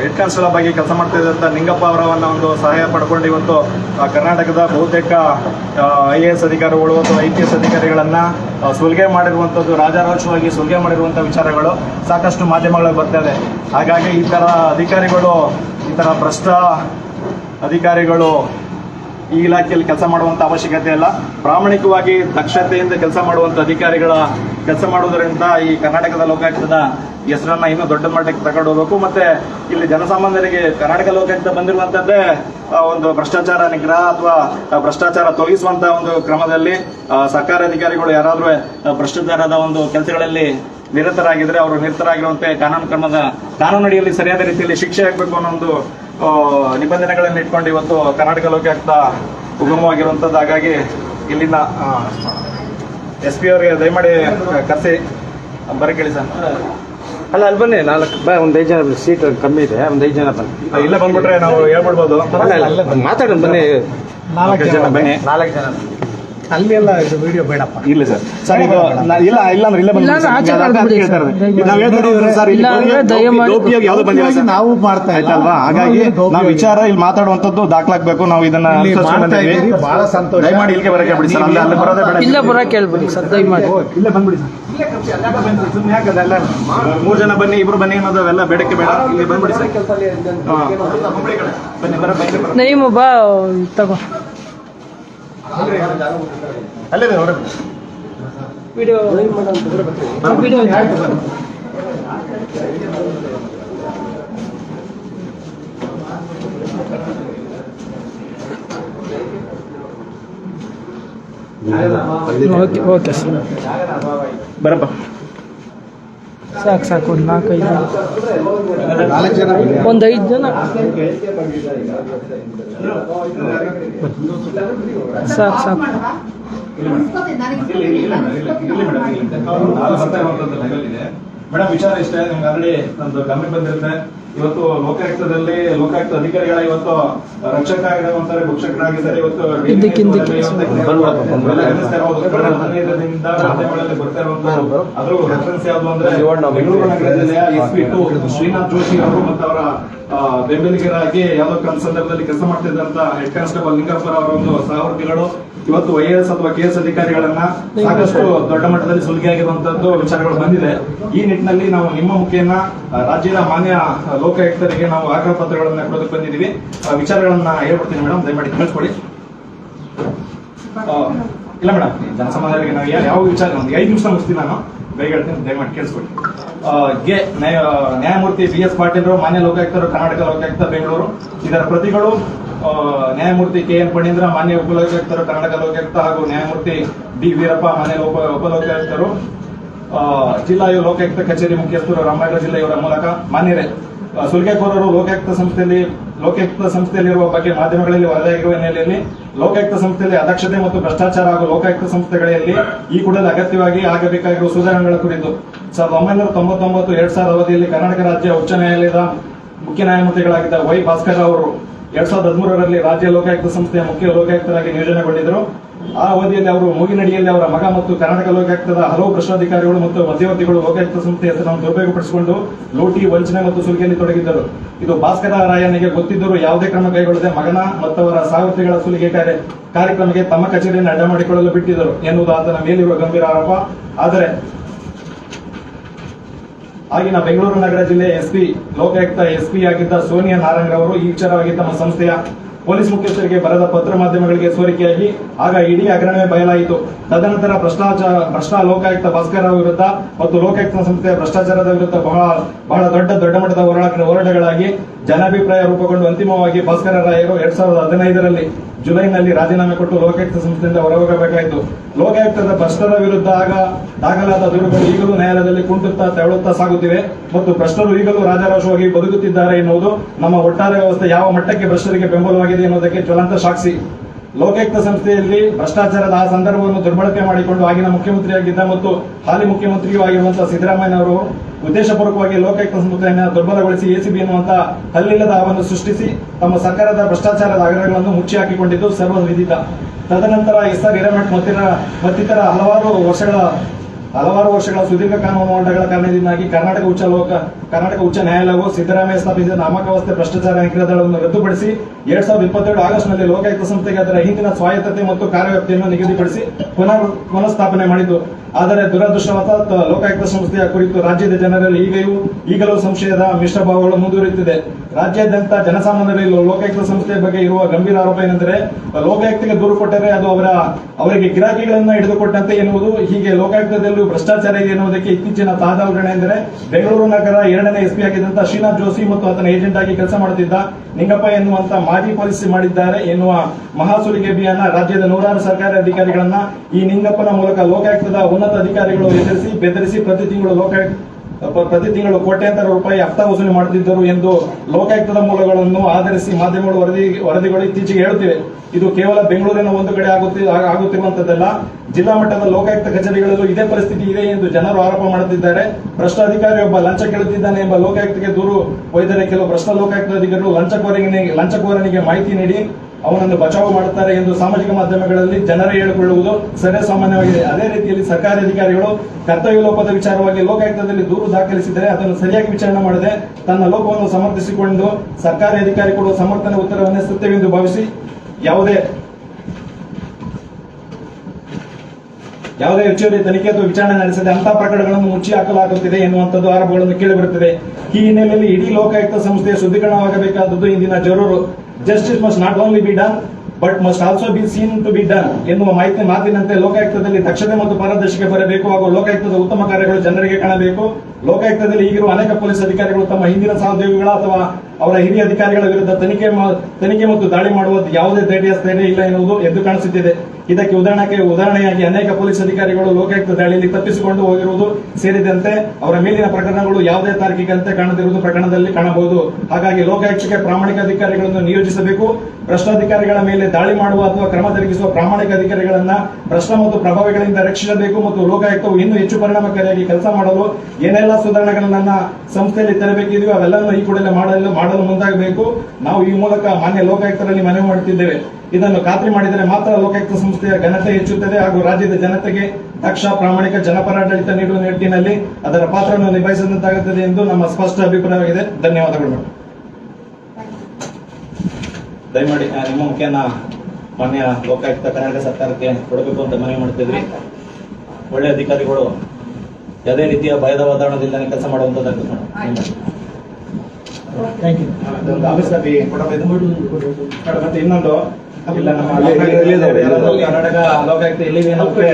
ಹೆಡ್ ಕಾನ್ಸ್ಟೇಬಲ್ ಆಗಿ ಕೆಲಸ ಮಾಡ್ತಾ ಇದ್ದಂಥ ನಿಂಗಪ್ಪ ಅವರವನ್ನು ಒಂದು ಸಹಾಯ ಪಡ್ಕೊಂಡು ಇವತ್ತು ಕರ್ನಾಟಕದ ಬಹುತೇಕ ಐ ಎ ಎಸ್ ಅಧಿಕಾರಿಗಳು ಅಥವಾ ಐ ಪಿ ಎಸ್ ಅಧಿಕಾರಿಗಳನ್ನು ಸುಲಿಗೆ ಮಾಡಿರುವಂಥದ್ದು, ರಾಜಾರೋಷವಾಗಿ ಸುಲಿಗೆ ಮಾಡಿರುವಂಥ ವಿಚಾರಗಳು ಸಾಕಷ್ಟು ಮಾಧ್ಯಮಗಳಿಗೆ ಬರ್ತಾ ಇದೆ. ಹಾಗಾಗಿ ಈ ಥರ ಅಧಿಕಾರಿಗಳು, ಈ ಥರ ಭ್ರಷ್ಟ ಅಧಿಕಾರಿಗಳು ಈ ಇಲಾಖೆಯಲ್ಲಿ ಕೆಲಸ ಮಾಡುವಂತ ಅವಶ್ಯಕತೆ ಇಲ್ಲ. ಪ್ರಾಮಾಣಿಕವಾಗಿ ದಕ್ಷತೆಯಿಂದ ಕೆಲಸ ಮಾಡುವಂತ ಅಧಿಕಾರಿಗಳ ಕೆಲಸ ಮಾಡುವುದರಿಂದ ಈ ಕರ್ನಾಟಕದ ಲೋಕಾಯುಕ್ತದ ಹೆಸರನ್ನ ಇನ್ನೂ ದೊಡ್ಡ ಮಟ್ಟಕ್ಕೆ ತಗೊಂಡು ಹೋಗಬೇಕು. ಮತ್ತೆ ಇಲ್ಲಿ ಜನಸಾಮಾನ್ಯರಿಗೆ ಕರ್ನಾಟಕ ಲೋಕಾಯುಕ್ತ ಬಂದಿರುವಂತದ್ದೇ ಒಂದು ಭ್ರಷ್ಟಾಚಾರ ನಿಗ್ರಹ ಅಥವಾ ಭ್ರಷ್ಟಾಚಾರ ತೊಲಗಿಸುವಂತ ಒಂದು ಕ್ರಮದಲ್ಲಿ ಸರ್ಕಾರಿ ಅಧಿಕಾರಿಗಳು ಯಾರಾದ್ರೂ ಭ್ರಷ್ಟಾಚಾರದ ಒಂದು ಕೆಲಸಗಳಲ್ಲಿ ನಿರತರಾಗಿದ್ರೆ, ಅವರು ನಿರತರಾಗಿರುವಂತೆ ಕಾನೂನು ಕ್ರಮದ ಕಾನೂನಡಿಯಲ್ಲಿ ಸರಿಯಾದ ರೀತಿಯಲ್ಲಿ ಶಿಕ್ಷೆ ಆಗಬೇಕು ಅನ್ನೋ ಒಂದು ನಿಬಂಧನೆಗಳನ್ನು ಇಟ್ಕೊಂಡು ಇವತ್ತು ಕರ್ನಾಟಕ ಲೋಕಾಯುಕ್ತ ಉಗಮವಾಗಿರುವಂಥದ್ದು ಹಾಗಾಗಿ ಇಲ್ಲಿನ ಎಸ್ ಪಿ ಅವರಿಗೆ ದಯಮಾಡಿ ಕರೆಸಿ. ಬರೀ ಕೇಳಿ ಸರ್. ಅಲ್ಲ ಅಲ್ಲಿ ಬನ್ನಿ ನಾಲ್ಕು ಬ ಒಂದು ಐದು ಜನ ಸೀಟ್ ಕಮ್ಮಿ ಇದೆ ಒಂದು ಐದು ಜನ ಬನ್ನಿ. ಇಲ್ಲೇ ಬಂದ್ಬಿಟ್ರೆ ನಾವು ಹೇಳ್ಬಿಡ್ಬೋದು. ಮಾತಾಡೋಣ ಬನ್ನಿ. ನಾಲ್ಕು ಜನ ಬನ್ನಿ. ನಾಲ್ಕು ಜನ. ಅಲ್ಲಿ ಎಲ್ಲ ಇದು ವಿಡಿಯೋ ಬೇಡಪ್ಪ. ಇಲ್ಲ ಸರ್. ಸರ್ ಈಗ ನಾ- ಇಲ್ಲ ಇಲ್ಲ ಅಂದ್ರೆ ಇಲ್ಲೇ ಇಲ್ಲ ಅಂದ್ರೆ ಆಚೆ. ಸರ್. ನಾವು ಹೇಳ್ತಿರೋದು ಸರ್ ಇಲ್ಲಿ ಅಂದ್ರೆ ದಯಮಾಡಿ- ಗೌಪ್ಯವಾಗಿ ಯಾವ್ದು ಬಂದಿಲ್ಲ ಸರ್. ನಾವು ಮಾಡ್ತಾ ಇಲ್ಲ ಆಯ್ತಲ್ವಾ? ಹಾಗಾಗಿ ನಾವು ವಿಚಾರ ಇಲ್ಲಿ ಮಾತಾಡುವಂತದ್ದು ದಾಖಲಾಗಬೇಕು. ನಾವು ಇದನ್ನ ಇಲ್ಲಿ ಮಾಡ್ತಾ. ಇದ್ದೀರಿ, ಬಹಳ ಸಂತೋಷ. ದಯಮಾಡಿ ಇಲ್ಲಿಗೆ ಬರಕ್ಕೆ ಬಿಡಿ ಸರ್. ಅಲ್ಲಿ ಅಲ್ಲಿ ಬರೋದೇ ಬೇಡ. ಇಲ್ಲ ಹೇಳ್ಬಿಡಿ ಸರ್. ದಯಮಾಡಿ. ಇಲ್ಲೇ ಬಂದ್ಬಿಡಿ ಸರ್. ಯಾಕೆ ಅದೆಲ್ಲ ಮೂರು ಜನ ಬನ್ನಿ ಇಬ್ರು ಬನ್ನಿ ಅನ್ನೋದು ಅವೆಲ್ಲ ಬೇಡಕ್ಕೆ ಬೇಡ. ಇಲ್ಲಿ ಬಂದ್ಬಿಡಿ ಸರ್. ಹಾ. ಬನ್ನಿ ಬರ ಬನ್ನಿ ಬರ. ನೈಮು ಬಾ ತಗೋ. ಅಲ್ಲೇ ಇದೆ ಹೊರಗೆ video video okay okay sir ಬರಪ್ಪ ಸಾಕು ಸಾಕು ಒಂದು ನಾಲ್ಕೈದು. ನಾಲ್ಕು ಜನ ಒಂದು ಐದು ಜನ. ಸಾಕು ಸಾಕು. ಮೇಡಮ್ ವಿಚಾರ ಇಷ್ಟೇ ನಿಮ್ಗೆ ಆಲ್ರೆಡಿ ನಮ್ದು ಗಮನಕ್ಕೆ ಬಂದಿರುತ್ತೆ. ಇವತ್ತು ಲೋಕಾಯುಕ್ತದಲ್ಲಿ ಲೋಕಾಯುಕ್ತ ಅಧಿಕಾರಿಗಳ ಇವತ್ತು ರಕ್ಷಕರಾಗಿರುವಂತಾರೆ ಭಕ್ಷಕರಾಗಿದ್ದಾರೆ. ಇವತ್ತು ಬರ್ತಾ ಇರುವಂತದ್ದು ಅದ್ರ ರೆಫರೆನ್ಸ್ ಯಾವುದು ಅಂದ್ರೆ ಬೆಂಗಳೂರು ನಗರ ಜಿಲ್ಲೆಯ S P to Srinath Joshi ಅವರು ಮತ್ತು ಅವರ ಬೆಂಬಲಿಗರಾಗಿ ಯಾವುದೋ ಸಂದರ್ಭದಲ್ಲಿ ಕೆಲಸ ಮಾಡ್ತಿದ್ದಂತ ಹೆಡ್ ಕಾನ್ಸ್ಟೇಬಲ್ ಲಿಂಗಪ್ಪರ ಅವರ ಒಂದು ಸಹವರ್ತಿಗಳು ಇವತ್ತು ಐ ಎಸ್ ಅಥವಾ ಕೆ ಎಸ್ ಅಧಿಕಾರಿಗಳನ್ನ ಸಾಕಷ್ಟು ದೊಡ್ಡ ಮಟ್ಟದಲ್ಲಿ ಸುಲಿಗೆ ಆಗಿರುವಂತಹ ವಿಚಾರಗಳು ಬಂದಿದೆ. ಈ ನಿಟ್ಟಿನಲ್ಲಿ ನಾವು ನಿಮ್ಮ ಮುಖೇನ ರಾಜ್ಯದ ಮಾನ್ಯ ಲೋಕಾಯುಕ್ತರಿಗೆ ನಾವು ಆಗ್ರಹ ಪತ್ರಗಳನ್ನ ಕೊಡೋದಕ್ಕೆ ಬಂದಿದ್ದೀವಿ. ವಿಚಾರಗಳನ್ನ ಹೇಳ್ಬಿಡ್ತೀನಿ ಮೇಡಮ್ ದಯಮಾಡಿ ಕಳಿಸ್ಕೊಡಿ ಇಲ್ಲ ಮೇಡಮ್ ಜನಸಾಮಾನ್ಯರಿಗೆ ನಾವು ಯಾವ ವಿಚಾರ, ಒಂದು ಐದು ನಿಮಿಷ ಮುಗಿಸ್ತೀನಿ ನಾನು. ಬೇಗ ದಯಮಾಡಿ ಕೇಳಿಸ್ಕೊಳ್ಳಿ. ಗೆ ನ್ಯಾಯ- ನ್ಯಾಯಮೂರ್ತಿ ಬಿ ಎಸ್ ಪಾಟೀಲ್ ಮಾನ್ಯ ಲೋಕಾಯುಕ್ತರು, ಕರ್ನಾಟಕ ಲೋಕಾಯುಕ್ತ, ಬೆಂಗಳೂರು, ಇದರ ಪ್ರತಿಗಳು ನ್ಯಾಯಮೂರ್ತಿ ಕೆ ಎನ್ ಪಣೀಂದ್ರ ಮಾನ್ಯ ಉಪಲೋಕಾಯುಕ್ತರು ಕರ್ನಾಟಕ ಲೋಕಾಯುಕ್ತ ಹಾಗೂ ನ್ಯಾಯಮೂರ್ತಿ ಡಿ ವೀರಪ್ಪ ಮಾನ್ಯ ಉಪ ಉಪಲೋಕಾಯುಕ್ತರು ಜಿಲ್ಲಾ ಲೋಕಾಯುಕ್ತ ಕಚೇರಿ ಮುಖ್ಯಸ್ಥರು ರಾಮನಗರ ಜಿಲ್ಲೆ ಇವರ ಮೂಲಕ ಮಾನ್ಯರೇ ಸುಲಿಗೆಕೋರರು ಲೋಕಾಯುಕ್ತ ಸಂಸ್ಥೆಯಲ್ಲಿ, ಲೋಕಾಯುಕ್ತ ಸಂಸ್ಥೆಯಲ್ಲಿರುವ ಬಗ್ಗೆ ಮಾಧ್ಯಮಗಳಲ್ಲಿ ವರದಿಯಾಗಿರುವ ಹಿನ್ನೆಲೆಯಲ್ಲಿ ಲೋಕಾಯುಕ್ತ ಸಂಸ್ಥೆಯಲ್ಲಿ ಅದಕ್ಷತೆ ಮತ್ತು ಭ್ರಷ್ಟಾಚಾರ ಹಾಗೂ ಲೋಕಾಯುಕ್ತ ಸಂಸ್ಥೆಗಳಲ್ಲಿ ಈ ಕೂಡಲೇ ಅಗತ್ಯವಾಗಿ ಆಗಬೇಕಾಗಿರುವ ಸುಧಾರಣೆಗಳ ಕುರಿತು ಸಾವಿರದ ಒಂಬೈನೂರ ತೊಂಬತ್ತೊಂಬತ್ತು, ಎರಡ್ ಸಾವಿರದ ಅವಧಿಯಲ್ಲಿ ಕರ್ನಾಟಕ ರಾಜ್ಯ ಉಚ್ಚ ನ್ಯಾಯಾಲಯದ ಮುಖ್ಯ ನ್ಯಾಯಮೂರ್ತಿಗಳಾಗಿದ್ದ ವೈ ಭಾಸ್ಕರ್ ಅವರು ಎರಡ್ ಸಾವಿರದ ಹದಿಮೂರರಲ್ಲಿ ರಾಜ್ಯ ಲೋಕಾಯುಕ್ತ ಸಂಸ್ಥೆಯ ಮುಖ್ಯ ಲೋಕಾಯುಕ್ತರಾಗಿ ನಿಯೋಜನೆಗೊಂಡಿದ್ದರು. ಆ ಅವಧಿಯಲ್ಲಿ ಅವರು ಮೂಗಿನಡಿಯಲ್ಲಿ ಅವರ ಮಗ ಮತ್ತು ಕರ್ನಾಟಕ ಲೋಕಾಯುಕ್ತದ ಹಲವು ಭ್ರಷ್ಟಾಧಿಕಾರಿಗಳು ಮತ್ತು ಮಧ್ಯವರ್ತಿಗಳು ಲೋಕಾಯುಕ್ತ ಸಂಸ್ಥೆಯ ಹೆಸರನ್ನು ದುರುಪಯೋಗಪಡಿಸಿಕೊಂಡು ಲೂಟಿ, ವಂಚನೆ ಮತ್ತು ಸುಲಿಗೆಯಲ್ಲಿ ತೊಡಗಿದ್ದರು. ಇದು ಭಾಸ್ಕರ ರಾಯನಿಗೆ ಗೊತ್ತಿದ್ದರೂ ಯಾವುದೇ ಕ್ರಮ ಕೈಗೊಳ್ಳದೆ ಮಗನ ಮತ್ತವರ ಸಾವಿರ್ತಿಗಳ ಸುಲಿಗೆ ಕಾರ್ಯ ಕಾರ್ಯಕ್ರಮಕ್ಕೆ ತಮ್ಮ ಕಚೇರಿಯನ್ನು ಅಡ್ಡ ಮಾಡಿಕೊಳ್ಳಲು ಬಿಟ್ಟಿದ್ದರು ಎನ್ನುವುದು ಆತನ ಮೇಲಿರುವ ಗಂಭೀರ ಆರೋಪ. ಆದರೆ ಆಗಿನ ಬೆಂಗಳೂರು ನಗರ ಜಿಲ್ಲೆ ಎಸ್ಪಿ ಲೋಕಾಯುಕ್ತ ಎಸ್ಪಿ ಆಗಿದ್ದ ಸೋನಿಯಾ ನಾರಂಗ್ ಅವರು ಈ ವಿಚಾರವಾಗಿ ತಮ್ಮ ಸಂಸ್ಥೆಯ ಪೊಲೀಸ್ ಮುಖ್ಯಸ್ಥರಿಗೆ ಬರೆದ ಪತ್ರ ಮಾಧ್ಯಮಗಳಿಗೆ ಸೋರಿಕೆಯಾಗಿ, ಆಗ ಇಡೀ ಹಗರಣವೇ ಬಯಲಾಯಿತು. ತದನಂತರ ಭ್ರಷ್ಟಾಚಾರ ಭ್ರಷ್ಟ ಲೋಕಾಯುಕ್ತ ಭಾಸ್ಕರ್ ರಾವ್ ವಿರುದ್ಧ ಮತ್ತು ಲೋಕಾಯುಕ್ತ ಸಂಸ್ಥೆಯ ಭ್ರಷ್ಟಾಚಾರದ ವಿರುದ್ಧ ಬಹಳ ಬಹಳ ದೊಡ್ಡ ದೊಡ್ಡ ಮಟ್ಟದ ಹೋರಾಟ, ಹೋರಾಟಗಳಾಗಿ ಜನಾಭಿಪ್ರಾಯ ರೂಪುಗೊಂಡು ಅಂತಿಮವಾಗಿ ಭಾಸ್ಕರ ರಾಯರು ಎರಡ್ ಸಾವಿರದ ಹದಿನೈದರಲ್ಲಿ ಜುಲೈನಲ್ಲಿ ರಾಜೀನಾಮೆ ಕೊಟ್ಟು ಲೋಕಾಯುಕ್ತ ಸಂಸ್ಥೆಯಿಂದ ಹೊರಹೋಗಬೇಕಾಯಿತು. ಲೋಕಾಯುಕ್ತದ ಭ್ರಷ್ಟರ ವಿರುದ್ಧ ಆಗ ದಾಖಲಾದ ದೂರುಗಳು ಈಗಲೂ ನ್ಯಾಯಾಲಯದಲ್ಲಿ ಕುಂಟುತ್ತಾ, ತೆವಳುತ್ತಾ ಸಾಗುತ್ತಿವೆ ಮತ್ತು ಭ್ರಷ್ಟರು ಈಗಲೂ ರಾಜಾರೋಷವಾಗಿ ಬದುಕುತ್ತಿದ್ದಾರೆ ಎನ್ನುವುದು ನಮ್ಮ ಒಟ್ಟಾರೆ ವ್ಯವಸ್ಥೆ. ಯಾವ ಮಟ್ಟಕ್ಕೆ ಭ್ರಷ್ಟರಿಗೆ ಬೆಂಬಲವಾಗಿದೆ ಎನ್ನುವುದಕ್ಕೆ ಜ್ವಲಂತ ಸಾಕ್ಷಿ. ಲೋಕಾಯುಕ್ತ ಸಂಸ್ಥೆಯಲ್ಲಿ ಭ್ರಷ್ಟಾಚಾರದ ಆ ಸಂದರ್ಭವನ್ನು ದುರ್ಬಳಕೆ ಮಾಡಿಕೊಂಡು ಆಗಿನ ಮುಖ್ಯಮಂತ್ರಿಯಾಗಿದ್ದ ಮತ್ತು ಹಾಲಿ ಮುಖ್ಯಮಂತ್ರಿಯೂ ಆಗಿರುವಂತಹ ಸಿದ್ದರಾಮಯ್ಯನವರು ಉದ್ದೇಶಪೂರ್ವಕವಾಗಿ ಲೋಕಾಯುಕ್ತ ಸಂಸ್ಥೆಯನ್ನು ದುರ್ಬಲಗೊಳಿಸಿ ಎಸಿಬಿ ಎನ್ನುವಂತಹ ಹಲ್ಲಿಲ್ಲದ ಹಾವನ್ನು ಸೃಷ್ಟಿಸಿ ತಮ್ಮ ಸರ್ಕಾರದ ಭ್ರಷ್ಟಾಚಾರದ ಆಗ್ರಹಗಳನ್ನು ಮುಚ್ಚಿ ಹಾಕಿಕೊಂಡಿದ್ದು ಸರ್ವವಿದಿತ ತದನಂತರ ಎಸ್ ಆರ್ ಮತ್ತಿತರ ಹಲವಾರು ವರ್ಷಗಳ ಹಲವಾರು ವರ್ಷಗಳ ಸುದೀರ್ಘ ಕಾನೂನು ಹೋರಾಟಗಳ ಕಾರಣದಿಂದಾಗಿ ಕರ್ನಾಟಕ ಉಚ್ಚ ಲೋಕ, ಕರ್ನಾಟಕ ಉಚ್ಚ ನ್ಯಾಯಾಲಯವು ಸಿದ್ದರಾಮಯ್ಯ ಸ್ಥಾಪಿಸಿದ ನಾಮಕಾವಸ್ಥೆ ಭ್ರಷ್ಟಾಚಾರ ನಿಗ್ರಹ ದಳವನ್ನು ರದ್ದುಪಡಿಸಿ ಎರಡ್ ಸಾವಿರದ ಇಪ್ಪತ್ತೆರಡು ಆಗಸ್ಟ್ನಲ್ಲಿ ಲೋಕಾಯುಕ್ತ ಸಂಸ್ಥೆಗೆ ಅದರ ಹಿಂದಿನ ಸ್ವಾಯತ್ತತೆ ಮತ್ತು ಕಾರ್ಯವ್ಯಾಪ್ತಿಯನ್ನು ನಿಗದಿಪಡಿಸಿ ಪುನರ್ ಪುನಃಸ್ಥಾಪನೆ ಮಾಡಿತು ಆದರೆ ದುರದೃಷ್ಟವಶಾತ್ ಲೋಕಾಯುಕ್ತ ಸಂಸ್ಥೆಯ ಕುರಿತು ರಾಜ್ಯದ ಜನರಲ್ಲಿ ಈಗಲೂ ಈಗಲೂ ಸಂಶಯದ ಮಿಶ್ರ ಭಾವಗಳು ಮುಂದುವರಿಯುತ್ತಿದೆ. ರಾಜ್ಯಾದ್ಯಂತ ಜನಸಾಮಾನ್ಯರಲ್ಲಿ ಲೋಕಾಯುಕ್ತ ಸಂಸ್ಥೆಯ ಬಗ್ಗೆ ಇರುವ ಗಂಭೀರ ಆರೋಪ ಏನೆಂದರೆ ಲೋಕಾಯುಕ್ತಕ್ಕೆ ದೂರು ಕೊಟ್ಟರೆ ಅದು ಅವರ, ಅವರಿಗೆ ಗಿರಾಕಿಗಳನ್ನ ಹಿಡಿದುಕೊಟ್ಟಂತೆ ಎನ್ನುವುದು. ಹೀಗೆ ಲೋಕಾಯುಕ್ತದಲ್ಲೂ ಭ್ರಷ್ಟಾಚಾರ ಇದೆ ಎನ್ನುವುದಕ್ಕೆ ಇತ್ತೀಚಿನ ತಾಜಾ ಉದಾಹರಣೆ ಎಂದರೆ, ಬೆಂಗಳೂರು ನಗರ ಎರಡನೇ ಎಸ್ಪಿ ಆಗಿದ್ದಂತಹ ಶ್ರೀನಾಥ್ ಜೋಶಿ ಮತ್ತು ಆತನ ಏಜೆಂಟ್ ಆಗಿ ಕೆಲಸ ಮಾಡುತ್ತಿದ್ದ ನಿಂಗಪ್ಪ ಎನ್ನುವಂತ ಮಾಜಿ ಪೊಲೀಸ್ ಮಾಡಿದ್ದಾರೆ ಎನ್ನುವ ಮಹಾಸುಲಿಗೆ ಅಭಿಯಾನ ರಾಜ್ಯದ ನೂರಾರು ಸರ್ಕಾರಿ ಅಧಿಕಾರಿಗಳನ್ನ ಈ ನಿಂಗಪ್ಪನ ಮೂಲಕ ಲೋಕಾಯುಕ್ತದ ಉನ್ನತ ಅಧಿಕಾರಿಗಳು ಎದುರಿಸಿ, ಬೆದರಿಸಿ ಪ್ರತಿ ತಿಂಗಳು ಲೋಕಾಯುಕ್ತ, ಪ್ರತಿ ತಿಂಗಳು ಕೋಟ್ಯಾಂತರ ರೂಪಾಯಿ ಅರ್ಥ ವಸೂಲಿ ಮಾಡುತ್ತಿದ್ದರು ಎಂದು ಲೋಕಾಯುಕ್ತದ ಮೂಲಗಳನ್ನು ಆಧರಿಸಿ ಮಾಧ್ಯಮಗಳು ವರದಿ, ವರದಿಗಳು ಇತ್ತೀಚೆಗೆ ಹೇಳುತ್ತಿವೆ. ಇದು ಕೇವಲ ಬೆಂಗಳೂರಿನ ಒಂದು ಕಡೆ ಆಗುತ್ತಿ, ಆಗ- ಆಗುತ್ತಿರುವಂತದ್ದಲ್ಲ. ಜಿಲ್ಲಾ ಮಟ್ಟದ ಲೋಕಾಯುಕ್ತ ಕಚೇರಿಗಳಲ್ಲೂ ಇದೇ ಪರಿಸ್ಥಿತಿ ಇದೆ ಎಂದು ಜನರು ಆರೋಪ ಮಾಡುತ್ತಿದ್ದಾರೆ. ಭ್ರಷ್ಟ ಅಧಿಕಾರಿ ಒಬ್ಬ ಲಂಚ ಕೇಳುತ್ತಿದ್ದಾನೆ ಎಂಬ ಲೋಕಾಯುಕ್ತಕ್ಕೆ ದೂರು ಒಯ್ದರೆ ಕೆಲವು ಭ್ರಷ್ಟ ಲೋಕಾಯುಕ್ತ ಅಧಿಕಾರಿಗಳು ಲಂಚಕೋರನಿಗೆ ಲಂಚಕೋರನಿಗೆ ಮಾಹಿತಿ ನೀಡಿ ಅವನನ್ನು ಬಚಾವು ಮಾಡುತ್ತಾರೆ ಎಂದು ಸಾಮಾಜಿಕ ಮಾಧ್ಯಮಗಳಲ್ಲಿ ಜನರೇ ಹೇಳಿಕೊಳ್ಳುವುದು ಸರ್ವೇ ಸಾಮಾನ್ಯವಾಗಿದೆ ಅದೇ ರೀತಿಯಲ್ಲಿ ಸರ್ಕಾರಿ ಅಧಿಕಾರಿಗಳು ಕರ್ತವ್ಯ ಲೋಪದ ವಿಚಾರವಾಗಿ ಲೋಕಾಯುಕ್ತದಲ್ಲಿ ದೂರು ದಾಖಲಿಸಿದರೆ ಅದನ್ನು ಸರಿಯಾಗಿ ವಿಚಾರಣೆ ಮಾಡದೆ ತನ್ನ ಲೋಪವನ್ನು ಸಮರ್ಥಿಸಿಕೊಂಡು ಸರ್ಕಾರಿ ಅಧಿಕಾರಿ ಕೊಡುವ ಸಮರ್ಥನೆ ಉತ್ತರವನ್ನೇ ಸತ್ಯವೆಂದು ಭಾವಿಸಿ ಯಾವುದೇ ಯಾವುದೇ ಹೆಚ್ಚುವರಿ ತನಿಖೆ ಅಥವಾ ವಿಚಾರಣೆ ನಡೆಸದೆ ಅಂತಹ ಪ್ರಕರಣಗಳನ್ನು ಮುಚ್ಚಿ ಹಾಕಲಾಗುತ್ತಿದೆ ಎನ್ನುವಂಥದ್ದು ಆರೋಪಗಳನ್ನು ಕೇಳಿಬರುತ್ತದೆ. ಈ ಹಿನ್ನೆಲೆಯಲ್ಲಿ ಇಡೀ ಲೋಕಾಯುಕ್ತ ಸಂಸ್ಥೆಯ ಶುದ್ಧೀಕರಣವಾಗಬೇಕಾದದ್ದು ಇಂದಿನ ಜರೂರು. Justice must not only be done but must also be seen to be done ಎನ್ನುವ ಮಾಹಿತಿ ಮಾತಿನಂತೆ ಲೋಕಾಯುಕ್ತದಲ್ಲಿ ದಕ್ಷತೆ ಮತ್ತು ಪಾರದರ್ಶಕ ಬರಬೇಕು ಹಾಗೂ ಲೋಕಾಯುಕ್ತದ ಉತ್ತಮ ಕಾರ್ಯಗಳು ಜನರಿಗೆ ಕಾಣಬೇಕು. ಲೋಕಾಯುಕ್ತದಲ್ಲಿ ಈಗಿರುವ ಅನೇಕ ಪೊಲೀಸ್ ಅಧಿಕಾರಿಗಳು ತಮ್ಮ ಹಿಂದಿನ ಸಹೋದ್ಯೋಗಿಗಳ ಅಥವಾ ಅವರ ಹಿರಿಯ ಅಧಿಕಾರಿಗಳ ವಿರುದ್ಧ ತನಿಖೆ ತನಿಖೆ ಮತ್ತು ದಾಳಿ ಮಾಡುವ ಯಾವುದೇ ಧೈರ್ಯ, ಸ್ಥೈರ್ಯ ಇಲ್ಲ ಎನ್ನುವುದು ಎದ್ದು ಕಾಣಿಸುತ್ತಿದೆ. ಇದಕ್ಕೆ ಉದಾಹರಣೆಗೆ ಉದಾಹರಣೆಯಾಗಿ ಅನೇಕ ಪೊಲೀಸ್ ಅಧಿಕಾರಿಗಳು ಲೋಕಾಯುಕ್ತ ದಾಳಿಯಲ್ಲಿ ತಪ್ಪಿಸಿಕೊಂಡು ಹೋಗಿರುವುದು ಸೇರಿದಂತೆ ಅವರ ಮೇಲಿನ ಪ್ರಕರಣಗಳು ಯಾವುದೇ ತಾರ್ಕಿಕಂತೆ ಕಾಣದಿರುವುದು ಪ್ರಕರಣದಲ್ಲಿ ಕಾಣಬಹುದು. ಹಾಗಾಗಿ ಲೋಕಾಯುಕ್ತಕ್ಕೆ ಪ್ರಾಮಾಣಿಕ ಅಧಿಕಾರಿಗಳನ್ನು ನಿಯೋಜಿಸಬೇಕು. ಭ್ರಷ್ಟಾಧಿಕಾರಿಗಳ ಮೇಲೆ ದಾಳಿ ಮಾಡುವ ಅಥವಾ ಕ್ರಮ ಜರುಗಿಸುವ ಪ್ರಾಮಾಣಿಕ ಅಧಿಕಾರಿಗಳನ್ನ ಭ್ರಷ್ಟ ಮತ್ತು ಪ್ರಭಾವಿಗಳಿಂದ ರಕ್ಷಿಸಬೇಕು ಮತ್ತು ಲೋಕಾಯುಕ್ತವು ಇನ್ನೂ ಹೆಚ್ಚು ಪರಿಣಾಮಕಾರಿಯಾಗಿ ಕೆಲಸ ಮಾಡಲು ಏನೆಲ್ಲ ಸುಧಾರಣೆಗಳನ್ನ ಸಂಸ್ಥೆಯಲ್ಲಿ ತರಬೇಕಿದೆಯೋ ಅವೆಲ್ಲವನ್ನು ಈ ಕೂಡಲೇ ಮಾಡಲು ಮಾಡಲು ಮುಂದಾಗಬೇಕು. ನಾವು ಈ ಮೂಲಕ ಮಾನ್ಯ ಲೋಕಾಯುಕ್ತರಲ್ಲಿ ಮನವಿ ಮಾಡುತ್ತಿದ್ದೇವೆ. ಇದನ್ನು ಖಾತ್ರಿ ಮಾಡಿದರೆ ಮಾತ್ರ ಲೋಕಾಯುಕ್ತ ಸಂಸ್ಥೆಯ ಘನತೆ ಹೆಚ್ಚುತ್ತದೆ ಹಾಗೂ ರಾಜ್ಯದ ಜನತೆಗೆ ದಕ್ಷ ಪ್ರಾಮಾಣಿಕ ಜನಪರಾಡಳಿತ ನೀಡುವ ನಿಟ್ಟಿನಲ್ಲಿ ಅದರ ಪಾತ್ರವನ್ನು ನಿಭಾಯಿಸಿದಂತಾಗುತ್ತದೆ ಎಂದು ನಮ್ಮ ಸ್ಪಷ್ಟ ಅಭಿಪ್ರಾಯವಾಗಿದೆ. ಧನ್ಯವಾದಗಳು. ದಯಮಾಡಿ ನಿಮ್ಮ ಮುಖ್ಯನ ಮಾನ್ಯ ಲೋಕಾಯುಕ್ತ ಕರ್ನಾಟಕ ಸರ್ಕಾರಕ್ಕೆ ಕೊಡಬೇಕು ಅಂತ ಮನವಿ ಮಾಡ್ತಿದ್ರಿ. ಒಳ್ಳೆ ಅಧಿಕಾರಿಗಳು ಯಾವುದೇ ರೀತಿಯ ಭಯದ ವಾತಾವರಣದಿಂದ ಕೆಲಸ ಮಾಡುವಂತದ್ದು ಇನ್ನೊಂದು ಥ್ಯಾಂಕ್ ಯು ಅದೊಂದು ಆಫೀಸ್ ಮೇಡಮ್, ಮತ್ತೆ ಇನ್ನೊಂದು ಇಲ್ಲ ನಮ್ಮ ಲೋಕಾಯುಕ್ತ ಯಾರಾದ್ರೂ ಕರ್ನಾಟಕ ಲೋಕಾಯುಕ್ತ ಎಲ್ಲಿದೆ ದೊಡ್ಡ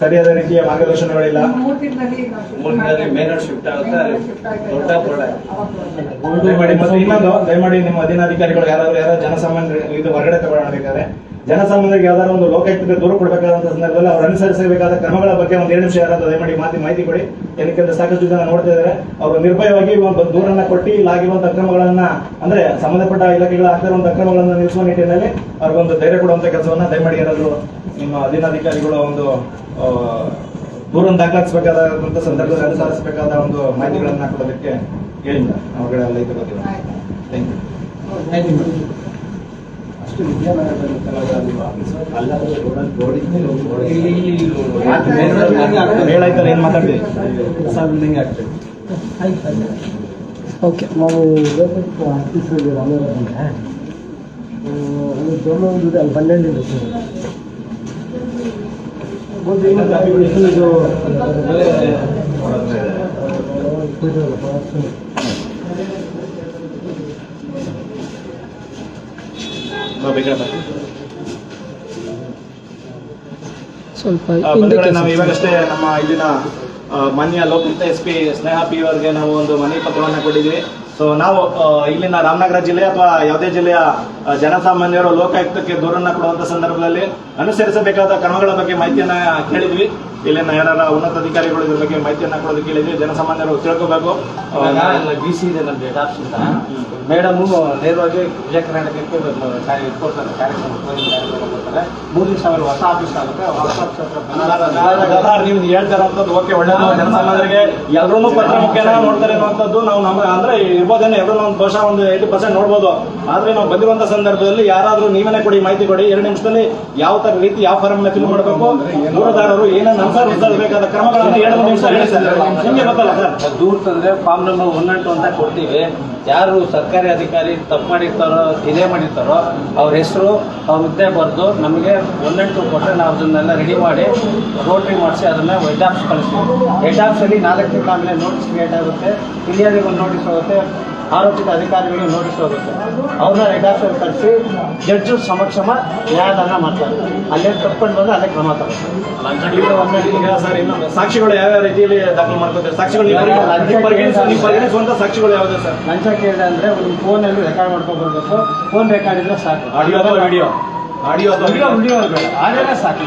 ಸರಿಯಾದ ರೀತಿಯ ಮಾರ್ಗದರ್ಶನಗಳಿಲ್ಲ. ದಯಮಾಡಿ ಮತ್ತೆ ಇನ್ನೊಂದು ದಯಮಾಡಿ ನಿಮ್ಮ ಅಧೀನಾಧಿಕಾರಿಗಳು ಯಾರಾದ್ರೂ ಯಾರು ಜನಸಾಮಾನ್ಯರು ಇದು ಹೊರಗಡೆ ತಗೊಳ್ಳಬೇಕಾದ್ರೆ ಜನಸಾಮಾನ್ಯರಿಗೆ ಯಾವ್ದಾದ್ರು ಒಂದು ಲೋಕಾಯುಕ್ತಕ್ಕೆ ದೂರ ಕೊಡಬೇಕಾದಂತ ಸಂದರ್ಭದಲ್ಲಿ ಅವರು ಅನುಸರಿಸಬೇಕಾದ ಕ್ರಮಗಳ ಬಗ್ಗೆ ಒಂದು ಎರಡು ನಿಮಿಷ ಯಾರಾದ್ರೂ ದಯಮಾಡಿ ಮಾತಿ ಮಾಹಿತಿ ಕೊಡಿ. ಏನಕ್ಕೆ ಸಾಕಷ್ಟು ಜನ ನೋಡ್ತಾ ಇದ್ದಾರೆ. ಅವರು ನಿರ್ಭಯವಾಗಿ ಒಂದು ದೂರನ್ನ ಕೊಟ್ಟು ಇಲ್ಲಾಗಿರುವಂತಹ ಅಕ್ರಮಗಳನ್ನ ಅಂದ್ರೆ ಸಂಬಂಧಪಟ್ಟ ಇಲಾಖೆಗಳ ಆಗ್ತಿರುವಂತ ಅಕ್ರಮಗಳನ್ನ ನಿಲ್ಲಿಸುವ ನಿಟ್ಟಿನಲ್ಲಿ ಅವ್ರಿಗೊಂದು ಧೈರ್ಯ ಕೊಡುವಂತ ಕೆಲಸವನ್ನ ದಯಮಾಡಿ ಏನಾದ್ರು ನಿಮ್ಮ ಅಧೀನಾಧಿಕಾರಿಗಳ ಒಂದು ದೂರನ್ನು ದಾಖಲಿಸಬೇಕಾದಂತ ಸಂದರ್ಭದಲ್ಲಿ ಅನುಸರಿಸಬೇಕಾದ ಒಂದು ಮಾಹಿತಿಗಳನ್ನ ಕೊಡೋದಕ್ಕೆ ಹೇಳಿ ಅವರುಗಳೆಲ್ಲ ಬಗ್ಗೆ. ಥ್ಯಾಂಕ್ ಯು ಅಷ್ಟು ವಿದ್ಯಾನಗರದಲ್ಲಿ ಹೇಳಾಯ್ತಲ್ಲ ಏನ್ ಮಾತಾಡ್ತೀವಿ ಓಕೆ ನಾವು ಆಫೀಸಲ್ಲಿ ರಾಮನಗರ ಬಂದೆ ಅಲ್ಲಿ ಬಂದೇಳಿ ಇದು ಸ್ವಲ್ಪ ಆ, ಬಂಧುಗಳೇ, ಹಿಂದಕ್ಕೆ ನಾವು ಇವಾಗಷ್ಟೇ ನಮ್ಮ ಇಲ್ಲಿನ ಮಾನ್ಯ Lokayukta S P Sneha P ಅವರಿಗೆ ನಾವು ಒಂದು ಮನೆ ಪತ್ರವನ್ನು ಕೊಟ್ಟಿದ್ವಿ ಸೊ ನಾವು ಇಲ್ಲಿನ ರಾಮನಗರ ಜಿಲ್ಲೆ ಅಥವಾ ಯಾವುದೇ ಜಿಲ್ಲೆಯ ಜನಸಾಮಾನ್ಯರು ಲೋಕಾಯುಕ್ತಕ್ಕೆ ದೂರನ್ನ ಕೊಡುವಂತ ಸಂದರ್ಭದಲ್ಲಿ ಅನುಸರಿಸಬೇಕಾದ ಕ್ರಮಗಳ ಬಗ್ಗೆ ಮಾಹಿತಿಯನ್ನ ಕೇಳಿದ್ವಿ. ಇಲ್ಲಿನ ಯಾರ ಉನ್ನತ ಅಧಿಕಾರಿಗಳು ಇದ್ರ ಬಗ್ಗೆ ಮಾಹಿತಿಯನ್ನ ಕೊಡೋದಕ್ಕೆ ಕೇಳಿದ್ವಿ. ಜನಸಾಮಾನ್ಯರು ತಿಳ್ಕೋಬೇಕು. ಬಿ ಸಿ ಇದೆ ನಮ್ಗೆ ಮೇಡಮು ನೇರವಾಗಿ ವಿಜಯ ಕರ್ನಾಟಕಕ್ಕೆ ಕೊಡ್ತಾರೆ. ಕಾರ್ಯಕ್ರಮ ಮೂರು ದಿವಸ ಅವರು ಹೊಸ ಆಫೀಸ್ ಆಗುತ್ತೆ. ಹೊಸ ನೀವು ಹೇಳ್ತಾರಂತದ್ದು ಓಕೆ ಒಳ್ಳೆಯದು ಜನಸಾಮಾನ್ಯರಿಗೆ ಎಲ್ಲರೂ ಪತ್ರ ಮುಖ್ಯನ ನೋಡ್ತಾರೆ ಅನ್ನುವಂಥದ್ದು ನಾವು ನಮ್ಮ ಅಂದ್ರೆ ಇರ್ಬೋದೇನೋ ಎಲ್ಲರೂ ಒಂದು ವರ್ಷ ಒಂದು ಏಯ್ಟಿ ಪರ್ಸೆಂಟ್ ನೋಡ್ಬೋದು. ಆದ್ರೆ ನಾವು ಬಂದಿರುವಂತ ಸಂದರ್ಭದಲ್ಲಿ ಯಾರಾದ್ರೂ ನೀವೇ ಕೊಡಿ, ಮಾಹಿತಿ ಕೊಡಿ, ಎರಡು ನಿಮಿಷದಲ್ಲಿ ಯಾವ ತರ ರೀತಿ ಯಾವ ಫಾರ್ಮ್ ಫಿಲ್ ಮಾಡಬೇಕು, ದೂರದಾರರು ಏನೇನು ಅನುಸರಿಸಬೇಕಾದ ಕ್ರಮಗಳನ್ನು ಎರಡು ನಿಮಿಷ ಹೇಳಿ ಸರ್. ನಿಮಗೆ ಗೊತ್ತಲ್ಲ ಸರ್. ದೂರ ತಂದ್ರೆ ಫಾರ್ಮ್ ನಂಬರ್ ಒನ್ ಅಂತ ಕೊಡ್ತೀವಿ. ಯಾರು ಸರ್ಕಾರಿ ಅಧಿಕಾರಿ ತಪ್ಪು ಮಾಡಿರ್ತಾರೋ ಇದೇ ಮಾಡಿರ್ತಾರೋ, ಅವ್ರ ಹೆಸರು, ಅವ್ರ ಹುದ್ದೆ ಬರೆದು ನಮಗೆ ಒಂದೆಂಟು ಕೊಟ್ಟರೆ ನಾವು ಅದನ್ನೆಲ್ಲ ರೆಡಿ ಮಾಡಿ ರೋಟ್ರಿ ಮಾಡಿಸಿ ಅದನ್ನ ಹೆಡ್ ಆಫ್ಸ್ ಕಳಿಸ್ತೀವಿ. ಹೆಡ್ ಆಫ್ಸಲ್ಲಿ ನಾಲ್ಕು ತಿಂಗಳ ಆಮೇಲೆ ನೋಟಿಸ್ ಕ್ರಿಯೇಟ್ ಆಗುತ್ತೆ ಹಿರಿಯರಿಗೆ ಒಂದು ನೋಟಿಸ್ ಹೋಗುತ್ತೆ. ಆರೋಪಿತ ಅಧಿಕಾರಿಗಳಿಗೆ ನೋಟಿಸ್ ಹೋಗುತ್ತೆ. ಅವ್ರನ್ನ ರೆಕಾರ್ಡ್ ಕರೆಸಿ ಜಡ್ಜು ಸಮಕ್ಷಮ ನ್ಯಾಯದಾನ ಮಾಡ್ತಾರೆ ಅಲ್ಲೇ ತಪ್ಕೊಂಡು ಬಂದ್ರೆ ಅಲ್ಲೇ ಕ್ರಮ ತಗೋತಾರೆ ಸಾಕ್ಷಿಗಳು ಯಾವ್ಯಾವ ರೀತಿಯಲ್ಲಿ ದಾಖಲು ಮಾಡ್ಕೋತಾರೆ ಸಾಕ್ಷಿಗಳು ಸಾಕ್ಷಿಗಳು ಯಾವ್ದು ಸರ್? ಲಂಚ ಕೇಳಿದೆ ಅಂದ್ರೆ ಒಂದು ಫೋನಲ್ಲಿ ರೆಕಾರ್ಡ್ ಮಾಡ್ಕೊಂಡು ಬರ್ಬೇಕು ಫೋನ್ ರೆಕಾರ್ಡ್ ಇದ್ರೆ ಸಾಕು. Audio video audio video video ಆಡಿಯೋನೇ ಸಾಕು.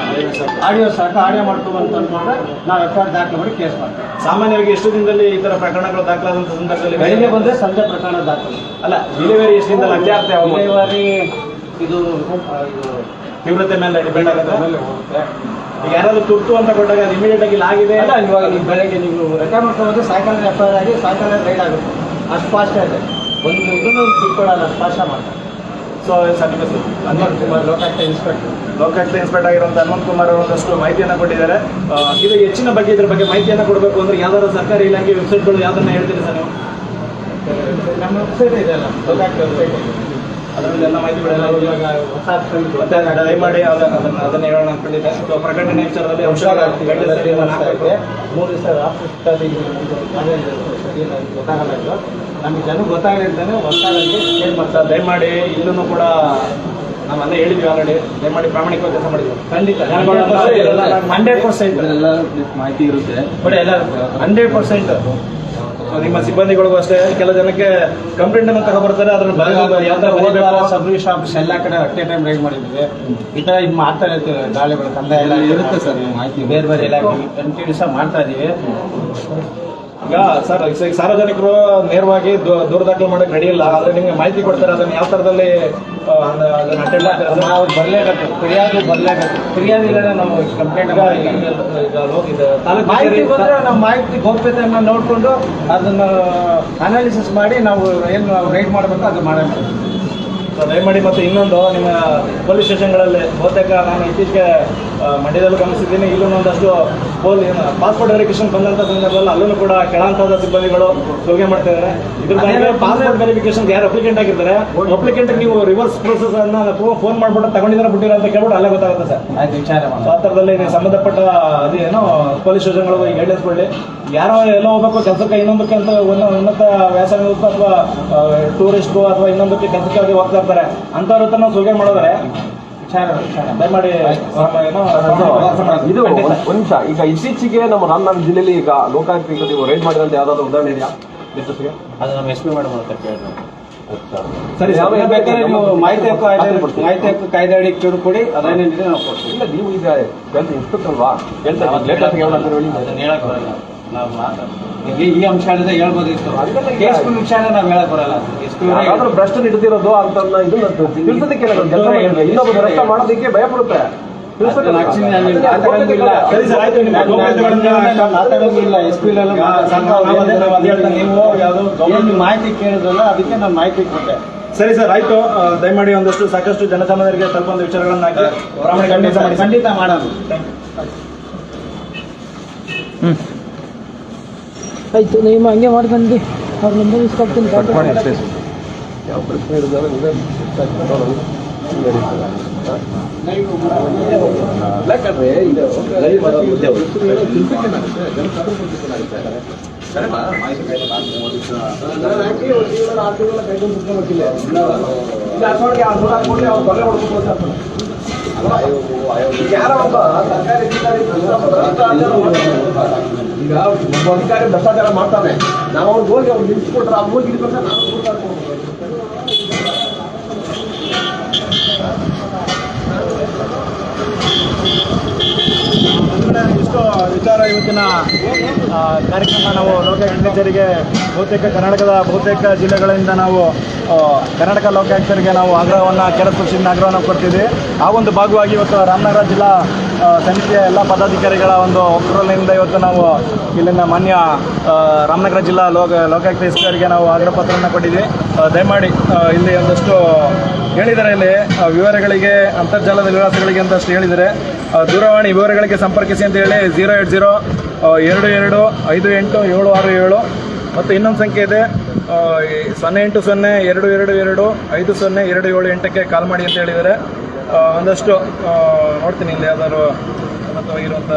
ಆಡಿಯೋ ಸಾಕು ಆಡಿಯೋ ಮಾಡ್ಕೊಂಬಂತ ಅಂದ್ಕೊಂಡ್ರೆ ನಾವು ರೆಕಾರ್ಡ್ ದಾಖಲೆ ಮಾಡಿ ಕೇಸ್ ಮಾಡ್ತೀವಿ. ಸಾಮಾನ್ಯವಾಗಿ ಎಷ್ಟು ದಿನದಲ್ಲಿ ಈ ತರ ಪ್ರಕರಣಗಳು ದಾಖಲಾದಂತ ಸಂದರ್ಭದಲ್ಲಿ ಬೆಳಿಗ್ಗೆ ಬಂದ್ರೆ ಸಂಜೆ ಪ್ರಕರಣ ದಾಖಲೆ. ಅಲ್ಲ ಡಿಲಿವರಿ ಎಷ್ಟು ದಿನದಲ್ಲಿ ಅಡ್ಡಿ ಆಗ್ತೇವೆ ಡಿಲಿವರಿ ಇದು ತೀವ್ರತೆ ಮೇಲೆ ಡಿಪೆಂಡ್ ಆಗುತ್ತೆ? ಈಗ ಯಾರಾದ್ರೂ ತುರ್ತು ಅಂತ ಕೊಟ್ಟಾಗ ಇಮಿಡಿಯೇಟ್ ಆಗಿ ಲಾಗಿದೆ ಆಗಿದೆ ಅಲ್ಲ ಇವಾಗ ನೀವು ಬೆಳಗ್ಗೆ ನೀವು ರೆಕಾರ್ಡ್ ಮಾಡ್ಕೊಂಡ್ರೆ ಸಾಯಂಕಾಲ ಎಫ್ ಆರ್ ಆಗಿ ಸಾಯಂಕಾಲ ರೈಡ್ ಆಗುತ್ತೆ. ಅಷ್ಟು ಫಾಸ್ಟ್ ಆಗಿದೆ. ಒಂದು ಇದನ್ನು ತಿಳ್ಕೊಳ್ಳಲ್ಲ ಅಷ್ಟು ಫಾಸ್ಟ್ ಮಾಡ್ತಾರೆ so certificate Hanumanth Kumar Lokayukta inspector. Lokayukta inspector ಆಗಿರುವಂತ ಹನುಮಂತ್ ಕುಮಾರ್ ಅವರು ಒಂದಷ್ಟು ಮಾಹಿತಿಯನ್ನು ಕೊಟ್ಟಿದ್ದಾರೆ. ಇದು ಹೆಚ್ಚಿನ ಬಗ್ಗೆ ಇದ್ರ ಬಗ್ಗೆ ಮಾಹಿತಿಯನ್ನು ಕೊಡಬೇಕು ಅಂದ್ರೆ ಯಾವ್ದಾದ್ರು ಸರ್ಕಾರಿ ಇಲಾಖೆ ವೆಬ್ಸೈಟ್ಗಳು ಯಾವ್ದನ್ನ ಹೇಳ್ತೀರಿ ಸರ್ ನೀವು? ನಮ್ಮ ವೆಬ್ಸೈಟ್ ಇದೆ ಅಲ್ಲ ಲೋಕಾಯುಕ್ತ ವೆಬ್ಸೈಟ್. ಅದರಲ್ಲಿ ಎಲ್ಲ ಮಾಹಿತಿಗಳೆಲ್ಲ ಇವಾಗ ಹೊಸ ಮತ್ತೆ ದಯಮಾಡಿ ಅದನ್ನು ಅದನ್ನ ಅದನ್ನ ಹೇಳೋಣ ಅನ್ಕೊಂಡಿದ್ದೆ. ಸೊ ಪ್ರಕಟಣೆ ವಿಚಾರದಲ್ಲಿ ಅಂಶಗಳ ಗಂಟೆ ಹಾಕಬೇಕು ಮೂರು ದಿವಸ ಆಫೀಸ್ ಗೊತ್ತಾಗಲ್ಲ ಇದು ನಮಗೆ ಜನ ಗೊತ್ತಾಗಲಿ ಅಂತಾನೆ ಹೊಸದಾಗಿ ಚೇಂಜ್ ಮಾಡ್ತಾರೆ? ಸರ್ ದಯಮಾಡಿ ಇಲ್ಲೂ ಕೂಡ ನಾವು ಅಲ್ಲೇ ಹೇಳಿದ್ವಿ ಆಲ್ರೆಡಿ ದಯಮಾಡಿ ಪ್ರಾಮಾಣಿಕವಾಗಿ ಕೆಲಸ ಮಾಡಿದ್ವಿ ಖಂಡಿತ. Hundred percent. ಮಾಹಿತಿ ಇರುತ್ತೆ. ಬಟ್ ಎಲ್ಲ ಹಂಡ್ರೆಡ್ ಪರ್ಸೆಂಟ್. ನಿಮ್ಮ ಸಿಬ್ಬಂದಿಗಳಿಗೂ ಅಷ್ಟೇ. ಕೆಲ ಜನಕ್ಕೆ ಕಂಪ್ಲೇಂಟ್ ಅನ್ನು ತಗೊಬರ್ತಾರೆ. ಅದನ್ನ ಬರೆದು ಯಾವ ತರ ಬರೀಬೇಕು. ಸಬ್ ರಿಜಿಸ್ಟರ್ ಆಫೀಸ್ ಎಲ್ಲ ಕಡೆ ಅಟ್ ಟೈಮ್ ರೈಡ್ ಮಾಡಿದ್ವಿ. ಈ ತರ ಇದು ಮಾಡ್ತಾ ಇರ್ತೀವಿ ದಾಳಿಗಳು ಕಂದಾಯ ಎಲ್ಲ ಇರುತ್ತೆ ಸರ್ ಮಾಹಿತಿ ಬೇರೆ ಬೇರೆ ಇಲಾಖೆ ಕಂಟಿನ್ಯೂಸ್ ಮಾಡ್ತಾ ಇದೀವಿ. ಈಗ ಸರ್ ಈಗ ಸಾರ್ವಜನಿಕರು ನೇರವಾಗಿ ದೂರ ದಾಖಲು ಮಾಡಕ್ ನಡೆಯಿಲ್ಲ ಆದ್ರೆ ನಿಮ್ಗೆ ಮಾಹಿತಿ ಕೊಡ್ತಾರೆ ಅದನ್ನ ಯಾವ ತರದಲ್ಲಿ? ನಾವು ಬರಲೇಬೇಕು. ಫಿರ್ಯಾದಿ ಬರಲೇಬೇಕು. ಫಿರ್ಯಾದಿ ಇಲ್ಲ ನಾವು ಕಂಪ್ಲೇಂಟ್ ಮಾಹಿತಿ ಬಂದ್ರೆ ನಾವು ಮಾಹಿತಿ ಗೌಪ್ಯತೆಯನ್ನ ನೋಡಿಕೊಂಡು ಅದನ್ನ ಅನಾಲಿಸಿಸ್ ಮಾಡಿ ನಾವು ಏನು ರೈಡ್ ಮಾಡಬೇಕು ಅದು ಮಾಡಬೇಕು. ದಯಮಾಡಿ ಮತ್ತೆ ಇನ್ನೊಂದು ನಿಮ್ಮ ಪೊಲೀಸ್ ಸ್ಟೇಷನ್ಗಳಲ್ಲಿ ಬಹುತೇಕ ನಾನು ಇತ್ತೀಚೆಗೆ ಮಂಡ್ಯದಲ್ಲೂ ಗಮನಿಸಿದ್ದೀನಿ ಇಲ್ಲೂ ಒಂದಷ್ಟು ಪೋಲ್ ಪಾಸ್ಪೋರ್ಟ್ ವೆರಿಫಿಕೇಶನ್ ಬಂದಂತ ಸಂದರ್ಭದಲ್ಲಿ ಅಲ್ಲೂ ಕೂಡ ಕೆಳಹಂತದ ಸಿಬ್ಬಂದಿಗಳು ಸುಲಿಗೆ ಮಾಡ್ತಾ ಇದ್ದಾರೆ ಇದ್ರ ಬಗ್ಗೆ ಪಾಸ್ಪೋರ್ಟ್ ವೆರಿಫಿಕೇಶನ್ ಯಾರು ಅಪ್ಲಿಕೆಂಟ್ ಆಗಿರ್ತಾರೆ? ಅಪ್ಲಿಕೆಂಟ್ ನೀವು ರಿವರ್ಸ್ ಪ್ರೋಸೆಸ್ ಅನ್ನ ಫೋನ್ ಮಾಡ್ಬಿಟ್ಟು ತಗೊಂಡಿದ್ರೆ ಬಿಟ್ಟಿರೋ ಅಂತ ಕೇಳ್ಬಿಟ್ಟು ಅಲ್ಲೇ ಗೊತ್ತಾಗುತ್ತೆ ಸರ್. ಆಯ್ತು ವಿಚಾರ ಆ ಥರದಲ್ಲಿ ನೀವು ಸಂಬಂಧಪಟ್ಟ ಅದೇನೋ ಪೊಲೀಸ್ ಸ್ಟೇಷನ್ಗಳು ಈಗ ಗೈಡೆನ್ಸ್ ಯಾರೋ ಎಲ್ಲೋ ಹೋಗ್ಬೇಕು ಕೆಲಸಕ್ಕೆ ಇನ್ನೊಂದಕ್ಕೆ ಅಂತ ಒಂದು ಉನ್ನತ ವ್ಯಾಸಂಗ ಅಥವಾ ಟೂರಿಸ್ಟ್ಗೂ ಅಥವಾ ಇನ್ನೊಂದಕ್ಕೆ ಕೆಲಸಕ್ಕಾಗಿ ಹೋಗ್ತಾ ಇರ್ತಾರೆ. ಅಂಥವ್ರ ಹತ್ರ ನಾವು ಸುಲಿಗೆ ಮಾಡಿದ್ರೆ ಇದು ಒಂದು ನಿಮಿಷ. ಈಗ ಇತ್ತೀಚೆಗೆ ನಮ್ಮ ರಾಮನಗರ ಜಿಲ್ಲೆಯಲ್ಲಿ ಈಗ ಲೋಕಾಯುಕ್ತ ನೀವು ರೈಡ್ ಮಾಡಿದಂತ ಯಾವ್ದಾದ್ರು ಉದಾಹರಣೆ ಇದೆಯಾ ನಿರ್ದೇಶಕರಿಗೆ ಅದು ನಮ್ಮ ಎಸ್ ಪಿ ಮೇಡಮ್ ಅಂತ ಕೇಳಿದ್ರು ಸರಿ ಬೇಕಾದ್ರೆ ನೀವು ಮಾಹಿತಿ ಹಕ್ಕು ಕಾಯ್ದೆ ಮಾಹಿತಿ ಹಕ್ಕು ಕಾಯ್ದೆ ಅಡಿ ಕೇಳಿ ಕೊಡಿ ಅದೇನೇನಿದೆ ನಾವು ಕೊಡ್ತೀವಿ. ಇಲ್ಲ ನೀವು ಈಗ ಕೆಲಸ ಇನ್ಸ್ಪೆಕ್ಟರ್ ಅಲ್ವಾ? ಹೇಳ್ತಾ ನಾವು ಲೇಟ್ ಆಗಿ ಹೇಳಿ ಅದನ್ನ ಹೇಳಕ್ ಬರಲ್ಲ ನಾವು ಮಾತಾಡ್ತೀವಿ ಈಗ ಈ ಅಂಶ ಹೇಳಿದ್ರೆ ಹೇಳ್ಬೋದಿತ್ತು. ಎಸ್ ಪಿ ವಿಚಾರ ನಾವು ಹೇಳಕ್ ಬರಲ್ಲ. ಎಸ್ ಪಿ ಭ್ರಷ್ಟ ಹಿಡಿದಿರೋದು ಅಂತ ಇದನ್ನ ತಿಳ್ಸೋದಕ್ಕೆ ಇನ್ನೊಬ್ಬ ಭ್ರಷ್ಟ ಮಾಡೋದಕ್ಕೆ ಭಯ ಪಡುತ್ತೆ. ಮಾಹಿತಿ ಕೇಳಿದ್ರಲ್ಲ ಅದಕ್ಕೆ ನಾನು ಮಾಹಿತಿ ಕೊಟ್ಟೆ. ಸರಿ ಸರ್ ಆಯ್ತು. ದಯಮಾಡಿ ಒಂದಷ್ಟು ಸಾಕಷ್ಟು ಜನಸಾಮಾನ್ಯರಿಗೆ ತಲುಪುವಂತ ವಿಚಾರಗಳನ್ನ ಖಂಡಿತ ಮಾಡೋದು. ಆಯ್ತು ನೀವು ಹಂಗೆ ಮಾಡ್ಕೊಂಡು ಅವ್ರ ನಂಬರ್ ಇಸ್ಕೊಡ್ತೀನಿ ಯಾವ ಪ್ರಶ್ನೆ ಹಿಡಿದಾರೆ ನೀವೇ ನೋಡೋದು. ಇಲ್ಲ ಕಣ್ರೀ, ಇದು ಲೈವ್ ಮಾಡೋ ಮುದ್ದೆ ಅವ್ರು. ನಾನು ಹಾಕಿ ಒಂದು ತಿಂಗಳ, ಆರು ತಿಂಗಳ ಕೈಗೊಂಡು ಕುತ್ಕೊಂಡ್ಬಿಟ್ಟಿಲ್ಲ. ಇಲ್ಲ, ಅಷ್ಟೊಳಗೆ ಆ ನೂರ ಕೊಡ್ಲಿ, ಅವ್ರು ಕೊಲೆ ಹೊಡ್ಕೊಂಡು ಹೋಗ್ತಾರೆ. ಈಗ ಯಾರೋ ಒಬ್ಬ ಸರ್ಕಾರಿ ಅಧಿಕಾರಿ ಭ್ರಷ್ಟಾಚಾರ ಮಾಡ್ತಾನೆ. ಈಗ ಒಬ್ಬ ಅಧಿಕಾರಿ ಭ್ರಷ್ಟಾಚಾರ ಮಾಡ್ತಾನೆ. ನಾವು ಅವ್ರಿಗೆ ಹೋಗಿ ಅವ್ರು ನಿಲ್ಸ್ಕೊಟ್ರೆ ಆ ನಾವು ಕೂತ್ಕೊಂಡು ಒಂದ್ ಇಷ್ಟು ವಿಚಾರ ಇವತ್ತಿನ ಕಾರ್ಯಕ್ರಮ ನಾವು ಲೋಕಾಯುಕ್ತರಿಗೆ ಬಹುತೇಕ ಕರ್ನಾಟಕದ ಬಹುತೇಕ ಜಿಲ್ಲೆಗಳಿಂದ ನಾವು ಕರ್ನಾಟಕ ಲೋಕಾಯುಕ್ತರಿಗೆ ನಾವು ಆಗ್ರಹವನ್ನು ಕೆರಸ್ಪರ್ಶಿನ ಆಗ್ರಹವನ್ನು ಕೊಡ್ತೀವಿ ಆ ಒಂದು ಭಾಗವಾಗಿ ಇವತ್ತು ರಾಮನಗರ ಜಿಲ್ಲಾ ಸಮಿತಿಯ ಎಲ್ಲ ಪದಾಧಿಕಾರಿಗಳ ಒಂದು ಒಕ್ಕೂರಲಿಂದ ಇವತ್ತು ನಾವು ಇಲ್ಲಿನ ಮಾನ್ಯ ರಾಮನಗರ ಜಿಲ್ಲಾ ಲೋಕ, ಲೋಕಾಯುಕ್ತ ಇಸ್ಕರಿಗೆ ನಾವು ಆಗ್ರಹ ಪತ್ರವನ್ನು ಕೊಟ್ಟಿದ್ವಿ. ದಯಮಾಡಿ ಇಲ್ಲಿ ಒಂದಷ್ಟು ಹೇಳಿದ್ದಾರೆ ಇಲ್ಲಿ ವಿವರಗಳಿಗೆ, ಅಂತರ್ಜಾಲದ ವಿಳಾಸಗಳಿಗೆ ಅಂತಷ್ಟು ಹೇಳಿದರೆ ದೂರವಾಣಿ ವಿವರಗಳಿಗೆ ಸಂಪರ್ಕಿಸಿ ಅಂತ ಹೇಳಿ ಜೀರೋ ಏಟ್ ಜೀರೋ ಎರಡು ಎರಡು ಐದು ಎಂಟು ಏಳು ಆರು ಏಳು. ಮತ್ತು ಇನ್ನೊಂದು ಸಂಖ್ಯೆ ಇದೆ ಸೊನ್ನೆ ಎಂಟು ಸೊನ್ನೆ ಎರಡು ಎರಡು ಎರಡು ಐದು ಸೊನ್ನೆ ಎರಡು ಏಳು ಎಂಟಕ್ಕೆ ಕಾಲ್ ಮಾಡಿ ಅಂತ ಹೇಳಿದ್ದಾರೆ ಒಂದಷ್ಟು ನೋಡ್ತೀನಿ ಇಲ್ಲಿ ಯಾವ್ದಾದ್ರು ಮತ್ತು ಇರುವಂಥ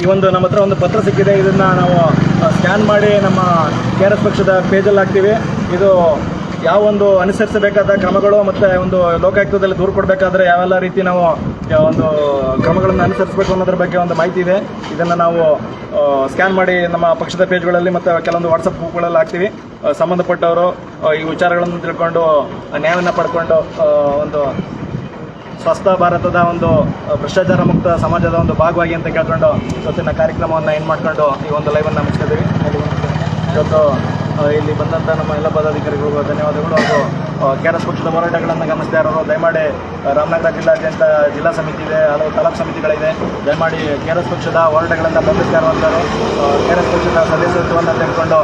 ಈ ಒಂದು ನಮ್ಮ ಹತ್ರ ಒಂದು ಪತ್ರ ಸಿಕ್ಕಿದೆ. ಇದನ್ನು ನಾವು ಸ್ಕ್ಯಾನ್ ಮಾಡಿ ನಮ್ಮ ಕೆ ಆರ್ ಎಸ್ ಪಕ್ಷದ ಪೇಜಲ್ಲಿ ಹಾಕ್ತೀವಿ. ಇದು ಯಾವ ಒಂದು ಅನುಸರಿಸಬೇಕಾದ ಕ್ರಮಗಳು ಮತ್ತು ಒಂದು ಲೋಕಾಯುಕ್ತದಲ್ಲಿ ದೂರು ಕೊಡಬೇಕಾದ್ರೆ ಯಾವೆಲ್ಲ ರೀತಿ ನಾವು ಒಂದು ಕ್ರಮಗಳನ್ನು ಅನುಸರಿಸಬೇಕು ಅನ್ನೋದ್ರ ಬಗ್ಗೆ ಒಂದು ಮಾಹಿತಿ ಇದೆ. ಇದನ್ನು ನಾವು ಸ್ಕ್ಯಾನ್ ಮಾಡಿ ನಮ್ಮ ಪಕ್ಷದ ಪೇಜ್ಗಳಲ್ಲಿ ಮತ್ತು ಕೆಲವೊಂದು ವಾಟ್ಸಪ್ ಗ್ರೂಪ್ಗಳಲ್ಲಿ ಹಾಕ್ತೀವಿ. ಸಂಬಂಧಪಟ್ಟವರು ಈ ವಿಚಾರಗಳನ್ನು ತಿಳ್ಕೊಂಡು ನ್ಯಾಯವನ್ನು ಪಡ್ಕೊಂಡು ಒಂದು ಸ್ವಸ್ಥ ಭಾರತದ ಒಂದು ಭ್ರಷ್ಟಾಚಾರ ಮುಕ್ತ ಸಮಾಜದ ಒಂದು ಭಾಗವಾಗಿ ಅಂತ ಕೇಳ್ಕೊಂಡು, ಇವತ್ತಿನ ಕಾರ್ಯಕ್ರಮವನ್ನು ಏನು ಮಾಡ್ಕೊಂಡು ಈ ಒಂದು ಲೈವನ್ನು ಮುಗಿಸ್ತಿದ್ದೀವಿ ಇವತ್ತು ಇಲ್ಲಿ ಬಂದಂಥ ನಮ್ಮ ಎಲ್ಲ ಪದಾಧಿಕಾರಿಗಳಿಗೂ ಧನ್ಯವಾದಗಳು. ಹಾಗೂ ಕೆ ಆರ್ ಎಸ್ ಪಕ್ಷದ ಹೋರಾಟಗಳನ್ನು ಗಮನಿಸ್ತಾ ಇರೋರು, ದಯಮಾಡಿ ರಾಮನಗರ ಜಿಲ್ಲಾದ್ಯಂತ ಜಿಲ್ಲಾ ಸಮಿತಿ ಇದೆ ಹಲವು ತಾಲೂಕು ಸಮಿತಿಗಳಿದೆ. ದಯಮಾಡಿ ಕೆ ಆರ್ ಎಸ್ ಪಕ್ಷದ ಹೋರಾಟಗಳನ್ನು ಬೆಂಬಲಿಸ್ತಾ ಇರುವಂಥವ್ರು ಕೆ ಆರ್ ಎಸ್ ಪಕ್ಷದ ಸದಸ್ಯತ್ವವನ್ನು ತೆಗೆದುಕೊಂಡು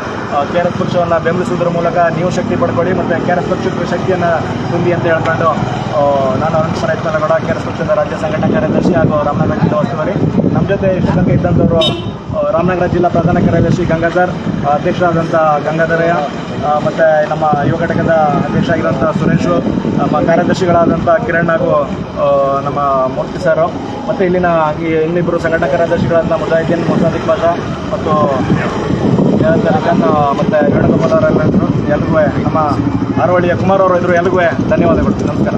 ಕೆ ಆರ್ ಎಸ್ ಪಕ್ಷವನ್ನು ಬೆಂಬಲಿಸುವುದರ ಮೂಲಕ ನೀವು ಶಕ್ತಿ ಪಡ್ಕೊಳ್ಳಿ, ಮತ್ತು ಕೆ ಆರ್ ಎಸ್ ಪಕ್ಷಕ್ಕೆ ಶಕ್ತಿಯನ್ನು ತುಂಬಿ ಅಂತ ಹೇಳ್ಕೊಂಡು ನಾನು Anantha Prayatnagowda K R S ಪಕ್ಷದ ರಾಜ್ಯ ಸಂಘಟನಾ ಕಾರ್ಯದರ್ಶಿ ಹಾಗೂ ರಾಮನಗರ ಜಿಲ್ಲಾ ಉಸ್ತುವಾರಿ ನಮ್ಮ ಜೊತೆ ಇಷ್ಟು ರಾಮನಗರ ಜಿಲ್ಲಾ ಪ್ರಧಾನ ಕಾರ್ಯದರ್ಶಿ ಗಂಗಾಧರ್ ಅಧ್ಯಕ್ಷರಾದಂಥ ಗಂಗಾಧರಯ್ಯ ಮತ್ತು ನಮ್ಮ ಯುವ ಘಟಕದ ಅಧ್ಯಕ್ಷ ಆಗಿರೋಂಥ ಸುರೇಶು, ನಮ್ಮ ಕಾರ್ಯದರ್ಶಿಗಳಾದಂಥ ಕಿರಣ್ ಹಾಗೂ ನಮ್ಮ ಮೂರ್ತಿ ಸರ್ ಮತ್ತು ಇಲ್ಲಿನ ಈ ಇನ್ನಿಬ್ಬರು ಸಂಘಟನಾ ಕಾರ್ಯದರ್ಶಿಗಳಾದಂಥ ಮುಜಾಹಿದ್ದೀನ್ ಮೊಸಾದಿಕ್ ಬಾಷಾ ಮತ್ತು ಜನಾರ್ದನ್ ಮತ್ತು ವೇಣುಗೋಪಾಲ್ ಅವರೆಲ್ಲರೂ ಎಲ್ರಿಗೂ ನಮ್ಮ ಆರವಳ್ಳಿಯ ಕುಮಾರ್ ಅವರು ಇದ್ರು. ಎಲ್ರಿಗೂ ಧನ್ಯವಾದಗಳು. ನಮಸ್ಕಾರ.